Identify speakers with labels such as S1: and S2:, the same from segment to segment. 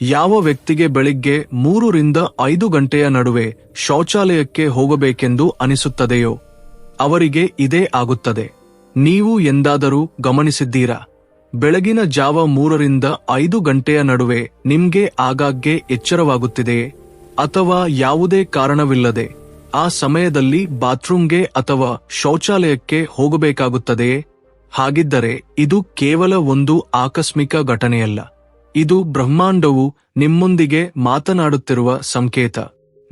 S1: ಯಾವ ವ್ಯಕ್ತಿಗೆ ಬೆಳಿಗ್ಗೆ ಮೂರರಿಂದ ಐದು ಗಂಟೆಯ ನಡುವೆ ಶೌಚಾಲಯಕ್ಕೆ ಹೋಗಬೇಕೆಂದು ಅನಿಸುತ್ತದೆಯೋ, ಅವರಿಗೆ ಇದೇ ಆಗುತ್ತದೆ. ನೀವು ಎಂದಾದರೂ ಗಮನಿಸಿದ್ದೀರಾ? ಬೆಳಗಿನ ಜಾವ ಮೂರರಿಂದ ಐದು ಗಂಟೆಯ ನಡುವೆ ನಿಮ್ಗೆ ಆಗಾಗ್ಗೆ ಎಚ್ಚರವಾಗುತ್ತಿದೆಯೇ? ಅಥವಾ ಯಾವುದೇ ಕಾರಣವಿಲ್ಲದೆ ಆ ಸಮಯದಲ್ಲಿ ಬಾತ್ರೂಮ್ಗೆ ಅಥವಾ ಶೌಚಾಲಯಕ್ಕೆ ಹೋಗಬೇಕಾಗುತ್ತದೆಯೇ? ಹಾಗಿದ್ದರೆ ಇದು ಕೇವಲ ಒಂದು ಆಕಸ್ಮಿಕ ಘಟನೆಯಲ್ಲ. ಇದು ಬ್ರಹ್ಮಾಂಡವು ನಿಮ್ಮೊಂದಿಗೆ ಮಾತನಾಡುತ್ತಿರುವ ಸಂಕೇತ.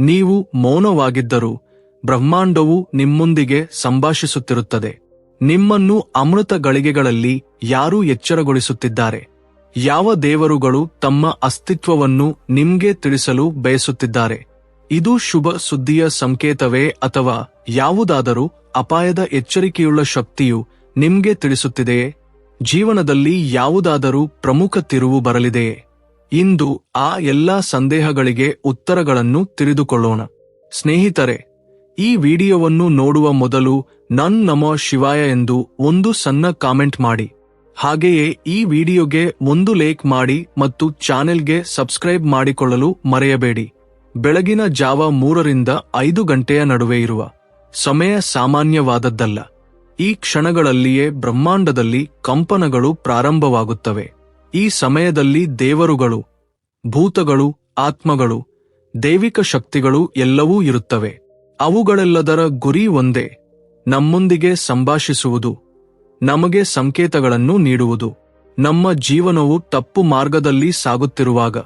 S1: ನೀವು ಮೌನವಾಗಿದ್ದರೂ ಬ್ರಹ್ಮಾಂಡವು ನಿಮ್ಮೊಂದಿಗೆ ಸಂಭಾಷಿಸುತ್ತಿರುತ್ತದೆ. ನಿಮ್ಮನ್ನು ಅಮೃತ ಗಳಿಗೆಗಳಲ್ಲಿ ಯಾರೂ ಎಚ್ಚರಗೊಳಿಸುತ್ತಿದ್ದಾರೆ. ಯಾವ ದೇವರುಗಳು ತಮ್ಮ ಅಸ್ತಿತ್ವವನ್ನು ನಿಮ್ಗೆ ತಿಳಿಸಲು ಬಯಸುತ್ತಿದ್ದಾರೆ. ಇದು ಶುಭ ಸುದ್ದಿಯ ಸಂಕೇತವೇ ಅಥವಾ ಯಾವುದಾದರೂ ಅಪಾಯದ ಎಚ್ಚರಿಕೆಯುಳ್ಳ ಶಕ್ತಿಯು ನಿಮ್ಗೆ ತಿಳಿಸುತ್ತಿದೆಯೇ? ಜೀವನದಲ್ಲಿ ಯಾವುದಾದರೂ ಪ್ರಮುಖ ತಿರುವು ಬರಲಿದೆಯೇ ಇಂದು ಆ ಎಲ್ಲಾ ಸಂದೇಹಗಳಿಗೆ ಉತ್ತರಗಳನ್ನು ತಿಳಿದುಕೊಳ್ಳೋಣ. ಸ್ನೇಹಿತರೆ, ಈ ವಿಡಿಯೋವನ್ನು ನೋಡುವ ಮೊದಲು ನನ್ ನಮೋ ಶಿವಾಯ ಎಂದು ಒಂದು ಸಣ್ಣ ಕಾಮೆಂಟ್ ಮಾಡಿ. ಹಾಗೆಯೇ ಈ ವಿಡಿಯೋಗೆ ಒಂದು ಲೇಕ್ ಮಾಡಿ ಮತ್ತು ಚಾನೆಲ್ಗೆ ಸಬ್ಸ್ಕ್ರೈಬ್ ಮಾಡಿಕೊಳ್ಳಲು ಮರೆಯಬೇಡಿ. ಬೆಳಗಿನ ಜಾವ ಮೂರರಿಂದ ಐದು ಗಂಟೆಯ ನಡುವೆ ಇರುವ ಸಮಯ ಸಾಮಾನ್ಯವಾದದ್ದಲ್ಲ. ಈ ಕ್ಷಣಗಳಲ್ಲಿಯೇ ಬ್ರಹ್ಮಾಂಡದಲ್ಲಿ ಕಂಪನಗಳು ಪ್ರಾರಂಭವಾಗುತ್ತವೆ. ಈ ಸಮಯದಲ್ಲಿ ದೇವರುಗಳು, ಭೂತಗಳು, ಆತ್ಮಗಳು, ದೈವಿಕ ಶಕ್ತಿಗಳು ಎಲ್ಲವೂ ಇರುತ್ತವೆ. ಅವುಗಳೆಲ್ಲದರ ಗುರಿ ಒಂದೇ, ನಮ್ಮೊಂದಿಗೆ ಸಂಭಾಷಿಸುವುದು, ನಮಗೆ ಸಂಕೇತಗಳನ್ನು ನೀಡುವುದು. ನಮ್ಮ ಜೀವನವು ತಪ್ಪು ಮಾರ್ಗದಲ್ಲಿ ಸಾಗುತ್ತಿರುವಾಗ,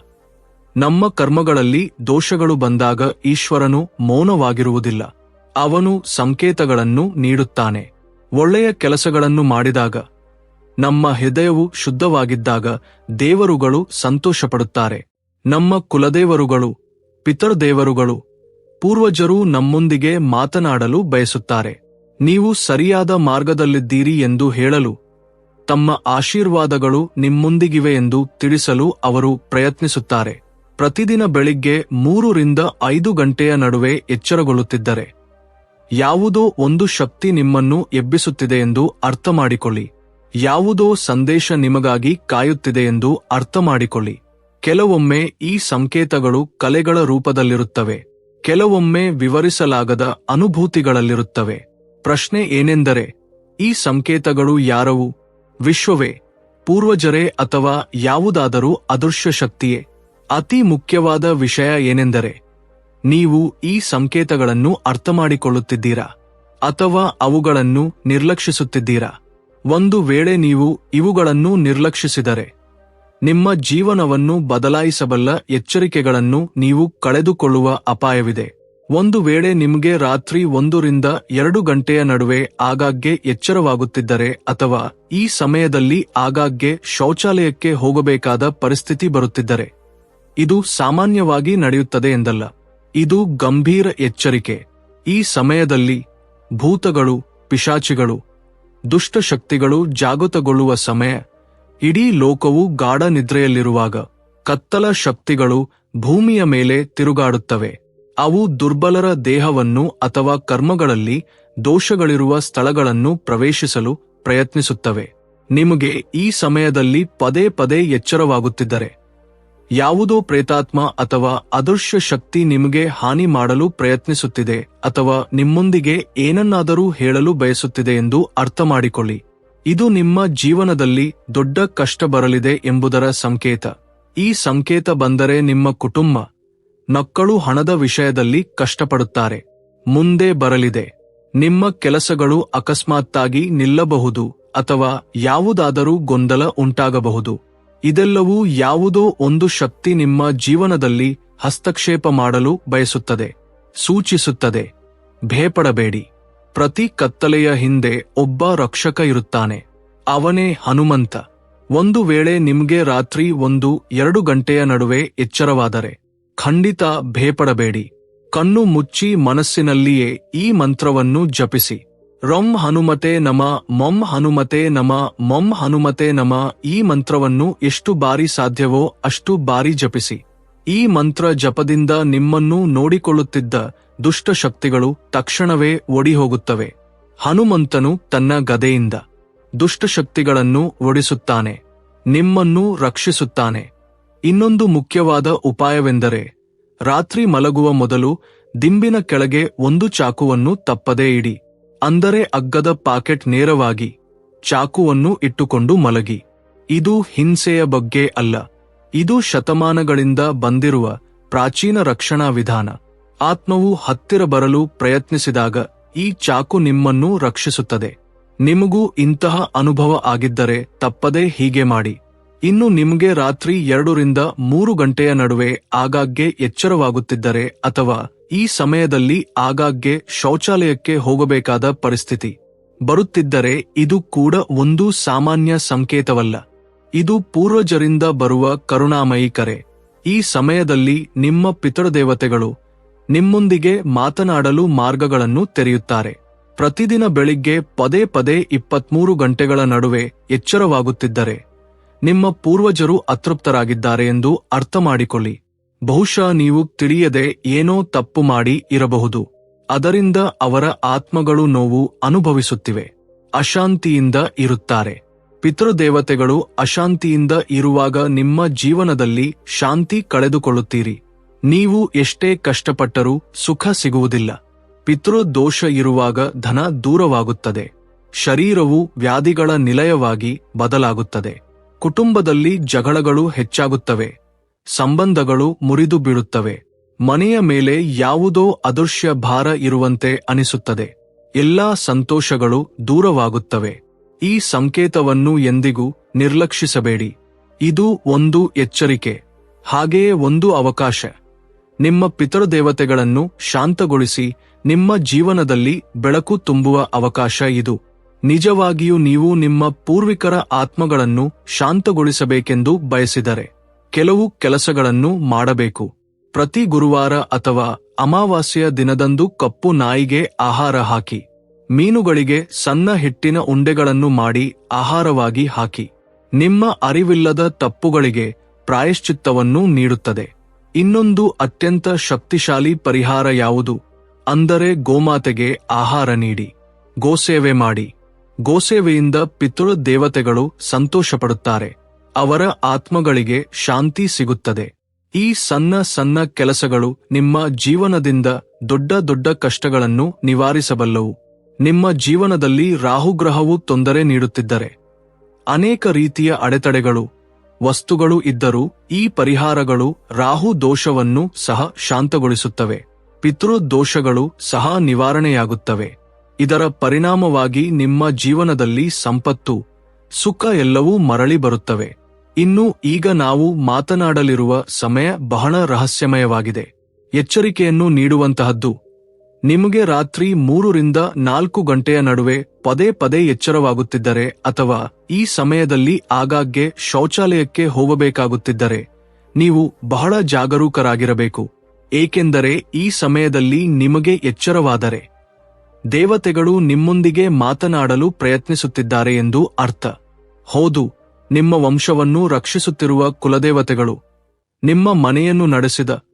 S1: ನಮ್ಮ ಕರ್ಮಗಳಲ್ಲಿ ದೋಷಗಳು ಬಂದಾಗ ಈಶ್ವರನು ಮೌನವಾಗಿರುವುದಿಲ್ಲ, ಅವನು ಸಂಕೇತಗಳನ್ನು ನೀಡುತ್ತಾನೆ. ಒಳ್ಳೆಯ ಕೆಲಸಗಳನ್ನು ಮಾಡಿದಾಗ, ನಮ್ಮ ಹೃದಯವು ಶುದ್ಧವಾಗಿದ್ದಾಗ ದೇವರುಗಳು ಸಂತೋಷಪಡುತ್ತಾರೆ. ನಮ್ಮ ಕುಲದೇವರುಗಳು, ಪಿತೃದೇವರುಗಳು, ಪೂರ್ವಜರು ನಮ್ಮೊಂದಿಗೆ ಮಾತನಾಡಲು ಬಯಸುತ್ತಾರೆ. ನೀವು ಸರಿಯಾದ ಮಾರ್ಗದಲ್ಲಿದ್ದೀರಿ ಎಂದು ಹೇಳಲು, ತಮ್ಮ ಆಶೀರ್ವಾದಗಳು ನಿಮ್ಮೊಂದಿಗಿವೆ ಎಂದು ತಿಳಿಸಲು ಅವರು ಪ್ರಯತ್ನಿಸುತ್ತಾರೆ. ಪ್ರತಿದಿನ ಬೆಳಿಗ್ಗೆ ಮೂರರಿಂದ ಐದು ಗಂಟೆಯ ನಡುವೆ ಎಚ್ಚರಗೊಳ್ಳುತ್ತಿದ್ದರೆ ಯಾವುದೋ ಒಂದು ಶಕ್ತಿ ನಿಮ್ಮನ್ನು ಎಬ್ಬಿಸುತ್ತಿದೆ ಎಂದು ಅರ್ಥ ಮಾಡಿಕೊಳ್ಳಿ ಯಾವುದೋ ಸಂದೇಶ ನಿಮಗಾಗಿ ಕಾಯುತ್ತಿದೆ ಎಂದು ಅರ್ಥ ಮಾಡಿಕೊಳ್ಳಿ ಕೆಲವೊಮ್ಮೆ ಈ ಸಂಕೇತಗಳು ಕಲೆಗಳ ರೂಪದಲ್ಲಿರುತ್ತವೆ. ಕೆಲವೊಮ್ಮೆ ವಿವರಿಸಲಾಗದ ಅನುಭೂತಿಗಳಲ್ಲಿರುತ್ತವೆ. ಪ್ರಶ್ನೆ ಏನೆಂದರೆ, ಈ ಸಂಕೇತಗಳು ಯಾರವು? ವಿಶ್ವವೇ? ಪೂರ್ವಜರೇ ಅಥವಾ ಯಾವುದಾದರೂ ಅದೃಶ್ಯ ಶಕ್ತಿಯೇ? ಅತಿ ಮುಖ್ಯವಾದ ವಿಷಯ ಏನೆಂದರೆ ನೀವು ಈ ಸಂಕೇತಗಳನ್ನು ಅರ್ಥಮಾಡಿಕೊಳ್ಳುತ್ತಿದ್ದೀರಾ? ಅಥವಾ ಅವುಗಳನ್ನು ನಿರ್ಲಕ್ಷಿಸುತ್ತಿದ್ದೀರಾ? ಒಂದು ವೇಳೆ ನೀವು ಇವುಗಳನ್ನು ನಿರ್ಲಕ್ಷಿಸಿದರೆ, ನಿಮ್ಮ ಜೀವನವನ್ನು ಬದಲಾಯಿಸಬಲ್ಲ ಎಚ್ಚರಿಕೆಗಳನ್ನು ನೀವು ಕಳೆದುಕೊಳ್ಳುವ ಅಪಾಯವಿದೆ. ಒಂದು ವೇಳೆ ನಿಮಗೆ ರಾತ್ರಿ ಒಂದರಿಂದ ಎರಡು ಗಂಟೆಯ ನಡುವೆ ಆಗಾಗ್ಗೆ ಎಚ್ಚರವಾಗುತ್ತಿದ್ದರೆ ಅಥವಾ ಈ ಸಮಯದಲ್ಲಿ ಆಗಾಗ್ಗೆ ಶೌಚಾಲಯಕ್ಕೆ ಹೋಗಬೇಕಾದ ಪರಿಸ್ಥಿತಿ ಬರುತ್ತಿದ್ದರೆ, ಇದು ಸಾಮಾನ್ಯವಾಗಿ ನಡೆಯುತ್ತದೆ ಎಂದಲ್ಲ. ಇದು ಗಂಭೀರ ಎಚ್ಚರಿಕೆ. ಈ ಸಮಯದಲ್ಲಿ ಭೂತಗಳು, ಪಿಶಾಚಿಗಳು, ದುಷ್ಟಶಕ್ತಿಗಳು ಜಾಗೃತಗೊಳ್ಳುವ ಸಮಯ. ಇಡೀ ಲೋಕವು ಗಾಢ ನಿದ್ರೆಯಲ್ಲಿರುವಾಗ ಕತ್ತಲ ಶಕ್ತಿಗಳು ಭೂಮಿಯ ಮೇಲೆ ತಿರುಗಾಡುತ್ತವೆ. ಅವು ದುರ್ಬಲರ ದೇಹವನ್ನು ಅಥವಾ ಕರ್ಮಗಳಲ್ಲಿ ದೋಷಗಳಿರುವ ಸ್ಥಳಗಳನ್ನು ಪ್ರವೇಶಿಸಲು ಪ್ರಯತ್ನಿಸುತ್ತವೆ. ನಿಮಗೆ ಈ ಸಮಯದಲ್ಲಿ ಪದೇ ಪದೇ ಎಚ್ಚರವಾಗುತ್ತಿದ್ದರೆ. ಯಾವುದೋ ಪ್ರೇತಾತ್ಮ ಅಥವಾ ಅದೃಶ್ಯ ಶಕ್ತಿ ನಿಮಗೆ ಹಾನಿ ಮಾಡಲು ಪ್ರಯತ್ನಿಸುತ್ತಿದೆ ಅಥವಾ ನಿಮ್ಮೊಂದಿಗೆ ಏನನ್ನಾದರೂ ಹೇಳಲು ಬಯಸುತ್ತಿದೆ ಎಂದು ಅರ್ಥ ಮಾಡಿಕೊಳ್ಳಿ ಇದು ನಿಮ್ಮ ಜೀವನದಲ್ಲಿ ದೊಡ್ಡ ಕಷ್ಟ ಬರಲಿದೆ ಎಂಬುದರ ಸಂಕೇತ. ಈ ಸಂಕೇತ ಬಂದರೆ ನಿಮ್ಮ ಕುಟುಂಬ ಮಕ್ಕಳು ಹಣದ ವಿಷಯದಲ್ಲಿ ಕಷ್ಟಪಡುತ್ತಾರೆ. ಮುಂದೆ ಬರಲಿದೆ. ನಿಮ್ಮ ಕೆಲಸಗಳು ಅಕಸ್ಮಾತ್ತಾಗಿ ನಿಲ್ಲಬಹುದು ಅಥವಾ ಯಾವುದಾದರೂ ಗೊಂದಲ ಉಂಟಾಗಬಹುದು. ಇದೆಲ್ಲವೂ ಯಾವುದೋ ಒಂದು ಶಕ್ತಿ ನಿಮ್ಮ ಜೀವನದಲ್ಲಿ ಹಸ್ತಕ್ಷೇಪ ಮಾಡಲು ಬಯಸುತ್ತದೆ, ಸೂಚಿಸುತ್ತದೆ. ಭಯಪಡಬೇಡಿ. ಪ್ರತಿ ಕತ್ತಲೆಯ ಹಿಂದೆ ಒಬ್ಬ ರಕ್ಷಕ ಇರುತ್ತಾನೆ. ಅವನೇ ಹನುಮಂತ. ಒಂದು ವೇಳೆ ನಿಮ್ಗೆ ರಾತ್ರಿ ಒಂದು, ಎರಡು ಗಂಟೆಯ ನಡುವೆ ಎಚ್ಚರವಾದರೆ, ಖಂಡಿತ ಭಯಪಡಬೇಡಿ. ಕಣ್ಣು ಮುಚ್ಚಿ ಮನಸ್ಸಿನಲ್ಲಿಯೇ ಈ ಮಂತ್ರವನ್ನು ಜಪಿಸಿ. ರೊಂ ಹನುಮತೆ ನಮ, ಮೊಂ ಹನುಮತೆ ನಮ, ಮೊಂ ಹನುಮತೆ ನಮ, ಈ ಮಂತ್ರವನ್ನು ಎಷ್ಟು ಬಾರಿ ಸಾಧ್ಯವೋ ಅಷ್ಟು ಬಾರಿ ಜಪಿಸಿ. ಈ ಮಂತ್ರ ಜಪದಿಂದ ನಿಮ್ಮನ್ನು ನೋಡಿಕೊಳ್ಳುತ್ತಿದ್ದ ದುಷ್ಟ ಶಕ್ತಿಗಳು ತಕ್ಷಣವೇ ಓಡಿಹೋಗುತ್ತವೆ. ಹನುಮಂತನು ತನ್ನ ಗದೆಯಿಂದ ದುಷ್ಟಶಕ್ತಿಗಳನ್ನು ಓಡಿಸುತ್ತಾನೆ, ನಿಮ್ಮನ್ನು ರಕ್ಷಿಸುತ್ತಾನೆ. ಇನ್ನೊಂದು ಮುಖ್ಯವಾದ ಉಪಾಯವೆಂದರೆ, ರಾತ್ರಿ ಮಲಗುವ ಮೊದಲು ದಿಂಬಿನ ಕೆಳಗೆ ಒಂದು ಚಾಕುವನ್ನು ತಪ್ಪದೇ ಇಡಿ. ಅಂದರೆ ಅಗ್ಗದ ಪಾಕೆಟ್ ನೇರವಾಗಿ ಚಾಕುವನ್ನು ಇಟ್ಟುಕೊಂಡು ಮಲಗಿ. ಇದು ಹಿಂಸೆಯ ಬಗ್ಗೆ ಅಲ್ಲ. ಇದು ಶತಮಾನಗಳಿಂದ ಬಂದಿರುವ ಪ್ರಾಚೀನ ರಕ್ಷಣಾ ವಿಧಾನ. ಆತ್ಮವು ಹತ್ತಿರ ಬರಲು ಪ್ರಯತ್ನಿಸಿದಾಗ ಈ ಚಾಕು ನಿಮ್ಮನ್ನು ರಕ್ಷಿಸುತ್ತದೆ. ನಿಮಗೂ ಇಂತಹ ಅನುಭವ ಆಗಿದ್ದರೆ ತಪ್ಪದೇ ಹೀಗೆ ಮಾಡಿ. ಇನ್ನು ನಿಮಗೆ ರಾತ್ರಿ ಎರಡರಿಂದ ಮೂರು ಗಂಟೆಯ ನಡುವೆ ಆಗಾಗ್ಗೆ ಎಚ್ಚರವಾಗುತ್ತಿದ್ದರೆ ಅಥವಾ ಈ ಸಮಯದಲ್ಲಿ ಆಗಾಗ್ಗೆ ಶೌಚಾಲಯಕ್ಕೆ ಹೋಗಬೇಕಾದ ಪರಿಸ್ಥಿತಿ. ಬರುತ್ತಿದ್ದರೆ ಇದು ಕೂಡ ಒಂದು ಸಾಮಾನ್ಯ ಸಂಕೇತವಲ್ಲ. ಇದು ಪೂರ್ವಜರಿಂದ ಬರುವ ಕರುಣಾಮಯಿ ಕರೆ ಈ ಸಮಯದಲ್ಲಿ ನಿಮ್ಮ ಪಿತೃದೇವತೆಗಳು ನಿಮ್ಮೊಂದಿಗೆ ಮಾತನಾಡಲು ಮಾರ್ಗಗಳನ್ನು ತೆರೆಯುತ್ತಾರೆ. ಪ್ರತಿದಿನ ಬೆಳಿಗ್ಗೆ ಪದೇ ಪದೇ ಇಪ್ಪತ್ಮೂರು ಗಂಟೆಗಳ ನಡುವೆ ಎಚ್ಚರವಾಗುತ್ತಿದ್ದರೆ, ನಿಮ್ಮ ಪೂರ್ವಜರು ಅತೃಪ್ತರಾಗಿದ್ದಾರೆ ಎಂದು ಅರ್ಥ ಮಾಡಿಕೊಳ್ಳಿ ಬಹುಶಃ ನೀವು ತಿಳಿಯದೆ ಏನೋ ತಪ್ಪು ಮಾಡಿ ಇರಬಹುದು. ಅದರಿಂದ ಅವರ ಆತ್ಮಗಳು ನೋವು ಅನುಭವಿಸುತ್ತಿವೆ. ಅಶಾಂತಿಯಿಂದ ಇರುತ್ತಾರೆ. ಪಿತೃದೇವತೆಗಳು ಅಶಾಂತಿಯಿಂದ ಇರುವಾಗ ನಿಮ್ಮ ಜೀವನದಲ್ಲಿ ಶಾಂತಿ ಕಳೆದುಕೊಳ್ಳುತ್ತೀರಿ. ನೀವು ಎಷ್ಟೇ ಕಷ್ಟಪಟ್ಟರೂ ಸುಖ ಸಿಗುವುದಿಲ್ಲ. ಪಿತೃದೋಷ ಇರುವಾಗ ಧನ ದೂರವಾಗುತ್ತದೆ. ಶರೀರವು ವ್ಯಾಧಿಗಳ ನಿಲಯವಾಗಿ ಬದಲಾಗುತ್ತದೆ. ಕುಟುಂಬದಲ್ಲಿ ಜಗಳಗಳು ಹೆಚ್ಚಾಗುತ್ತವೆ. ಸಂಬಂಧಗಳು ಮುರಿದು ಬೀಳುತ್ತವೆ. ಮನೆಯ ಮೇಲೆ ಯಾವುದೋ ಅದೃಶ್ಯ ಭಾರ ಇರುವಂತೆ ಅನಿಸುತ್ತದೆ. ಎಲ್ಲಾ ಸಂತೋಷಗಳು ದೂರವಾಗುತ್ತವೆ. ಈ ಸಂಕೇತವನ್ನು ಎಂದಿಗೂ ನಿರ್ಲಕ್ಷಿಸಬೇಡಿ. ಇದು ಒಂದು ಎಚ್ಚರಿಕೆ, ಹಾಗೆಯೇ ಒಂದು ಅವಕಾಶ. ನಿಮ್ಮ ಪಿತೃದೇವತೆಗಳನ್ನು ಶಾಂತಗೊಳಿಸಿ, ನಿಮ್ಮ ಜೀವನದಲ್ಲಿ ಬೆಳಕು ತುಂಬುವ ಅವಕಾಶ ಇದು. ನಿಜವಾಗಿಯೂ ನೀವು ನಿಮ್ಮ ಪೂರ್ವಿಕರ ಆತ್ಮಗಳನ್ನು ಶಾಂತಗೊಳಿಸಬೇಕೆಂದು ಬಯಸಿದರೆ. ಕೆಲವು ಕೆಲಸಗಳನ್ನು ಮಾಡಬೇಕು. ಪ್ರತಿ ಗುರುವಾರ ಅಥವಾ ಅಮಾವಾಸ್ಯೆಯ ದಿನದಂದು ಕಪ್ಪು ನಾಯಿಗೆ ಆಹಾರ ಹಾಕಿ. ಮೀನುಗಳಿಗೆ ಸಣ್ಣ ಹಿಟ್ಟಿನ ಉಂಡೆಗಳನ್ನು ಮಾಡಿ ಆಹಾರವಾಗಿ ಹಾಕಿ. ನಿಮ್ಮ ಅರಿವಿಲ್ಲದ ತಪ್ಪುಗಳಿಗೆ ಪ್ರಾಯಶ್ಚಿತ್ತವನ್ನು ನೀಡುತ್ತದೆ. ಇನ್ನೊಂದು ಅತ್ಯಂತ ಶಕ್ತಿಶಾಲಿ ಪರಿಹಾರ ಯಾವುದು? ಅಂದರೆ ಗೋಮಾತೆಗೆ ಆಹಾರ ನೀಡಿ. ಗೋಸೇವೆ ಮಾಡಿ. ಗೋಸೇವೆಯಿಂದ ಪಿತೃ ದೇವತೆಗಳು ಸಂತೋಷಪಡುತ್ತಾರೆ. ಅವರ ಆತ್ಮಗಳಿಗೆ ಶಾಂತಿ ಸಿಗುತ್ತದೆ. ಈ ಸಣ್ಣ ಸಣ್ಣ ಕೆಲಸಗಳು ನಿಮ್ಮ ಜೀವನದಿಂದ ದೊಡ್ಡ ದೊಡ್ಡ ಕಷ್ಟಗಳನ್ನು ನಿವಾರಿಸಬಲ್ಲವು. ನಿಮ್ಮ ಜೀವನದಲ್ಲಿ ರಾಹುಗ್ರಹವು ತೊಂದರೆ ನೀಡುತ್ತಿದ್ದರೆ. ಅನೇಕ ರೀತಿಯ ಅಡೆತಡೆಗಳು, ವಸ್ತುಗಳು ಇದ್ದರೂ ಈ ಪರಿಹಾರಗಳು ರಾಹು ದೋಷವನ್ನು ಸಹ ಶಾಂತಗೊಳಿಸುತ್ತವೆ. ಪಿತೃದೋಷಗಳು ಸಹ ನಿವಾರಣೆಯಾಗುತ್ತವೆ. ಇದರ ಪರಿಣಾಮವಾಗಿ ನಿಮ್ಮ ಜೀವನದಲ್ಲಿ ಸಂಪತ್ತು, ಸುಖ ಎಲ್ಲವೂ ಮರಳಿ ಬರುತ್ತವೆ. ಇನ್ನು ಈಗ ನಾವು ಮಾತನಾಡಲಿರುವ ಸಮಯ ಬಹಳ ರಹಸ್ಯಮಯವಾಗಿದೆ. ಎಚ್ಚರಿಕೆಯನ್ನು ನೀಡುವಂತಹದ್ದು. ನಿಮಗೆ ರಾತ್ರಿ ಮೂರರಿಂದ ನಾಲ್ಕು ಗಂಟೆಯ ನಡುವೆ ಪದೇ ಪದೇ ಎಚ್ಚರವಾಗುತ್ತಿದ್ದರೆ ಅಥವಾ ಈ ಸಮಯದಲ್ಲಿ ಆಗಾಗ್ಗೆ ಶೌಚಾಲಯಕ್ಕೆ ಹೋಗಬೇಕಾಗುತ್ತಿದ್ದರೆ ನೀವು ಬಹಳ ಜಾಗರೂಕರಾಗಿರಬೇಕು. ಏಕೆಂದರೆ ಈ ಸಮಯದಲ್ಲಿ ನಿಮಗೆ ಎಚ್ಚರವಾದರೆ ದೇವತೆಗಳು ನಿಮ್ಮೊಂದಿಗೆ ಮಾತನಾಡಲು ಪ್ರಯತ್ನಿಸುತ್ತಿದ್ದಾರೆ ಎಂದು ಅರ್ಥ. ಹೌದು ನಿಮ್ಮ ವಂಶವನ್ನು ರಕ್ಷಿಸುತ್ತಿರುವ ಕುಲದೇವತೆಗಳು, ನಿಮ್ಮ ಮನೆಯನ್ನು ನಡೆಸಿದ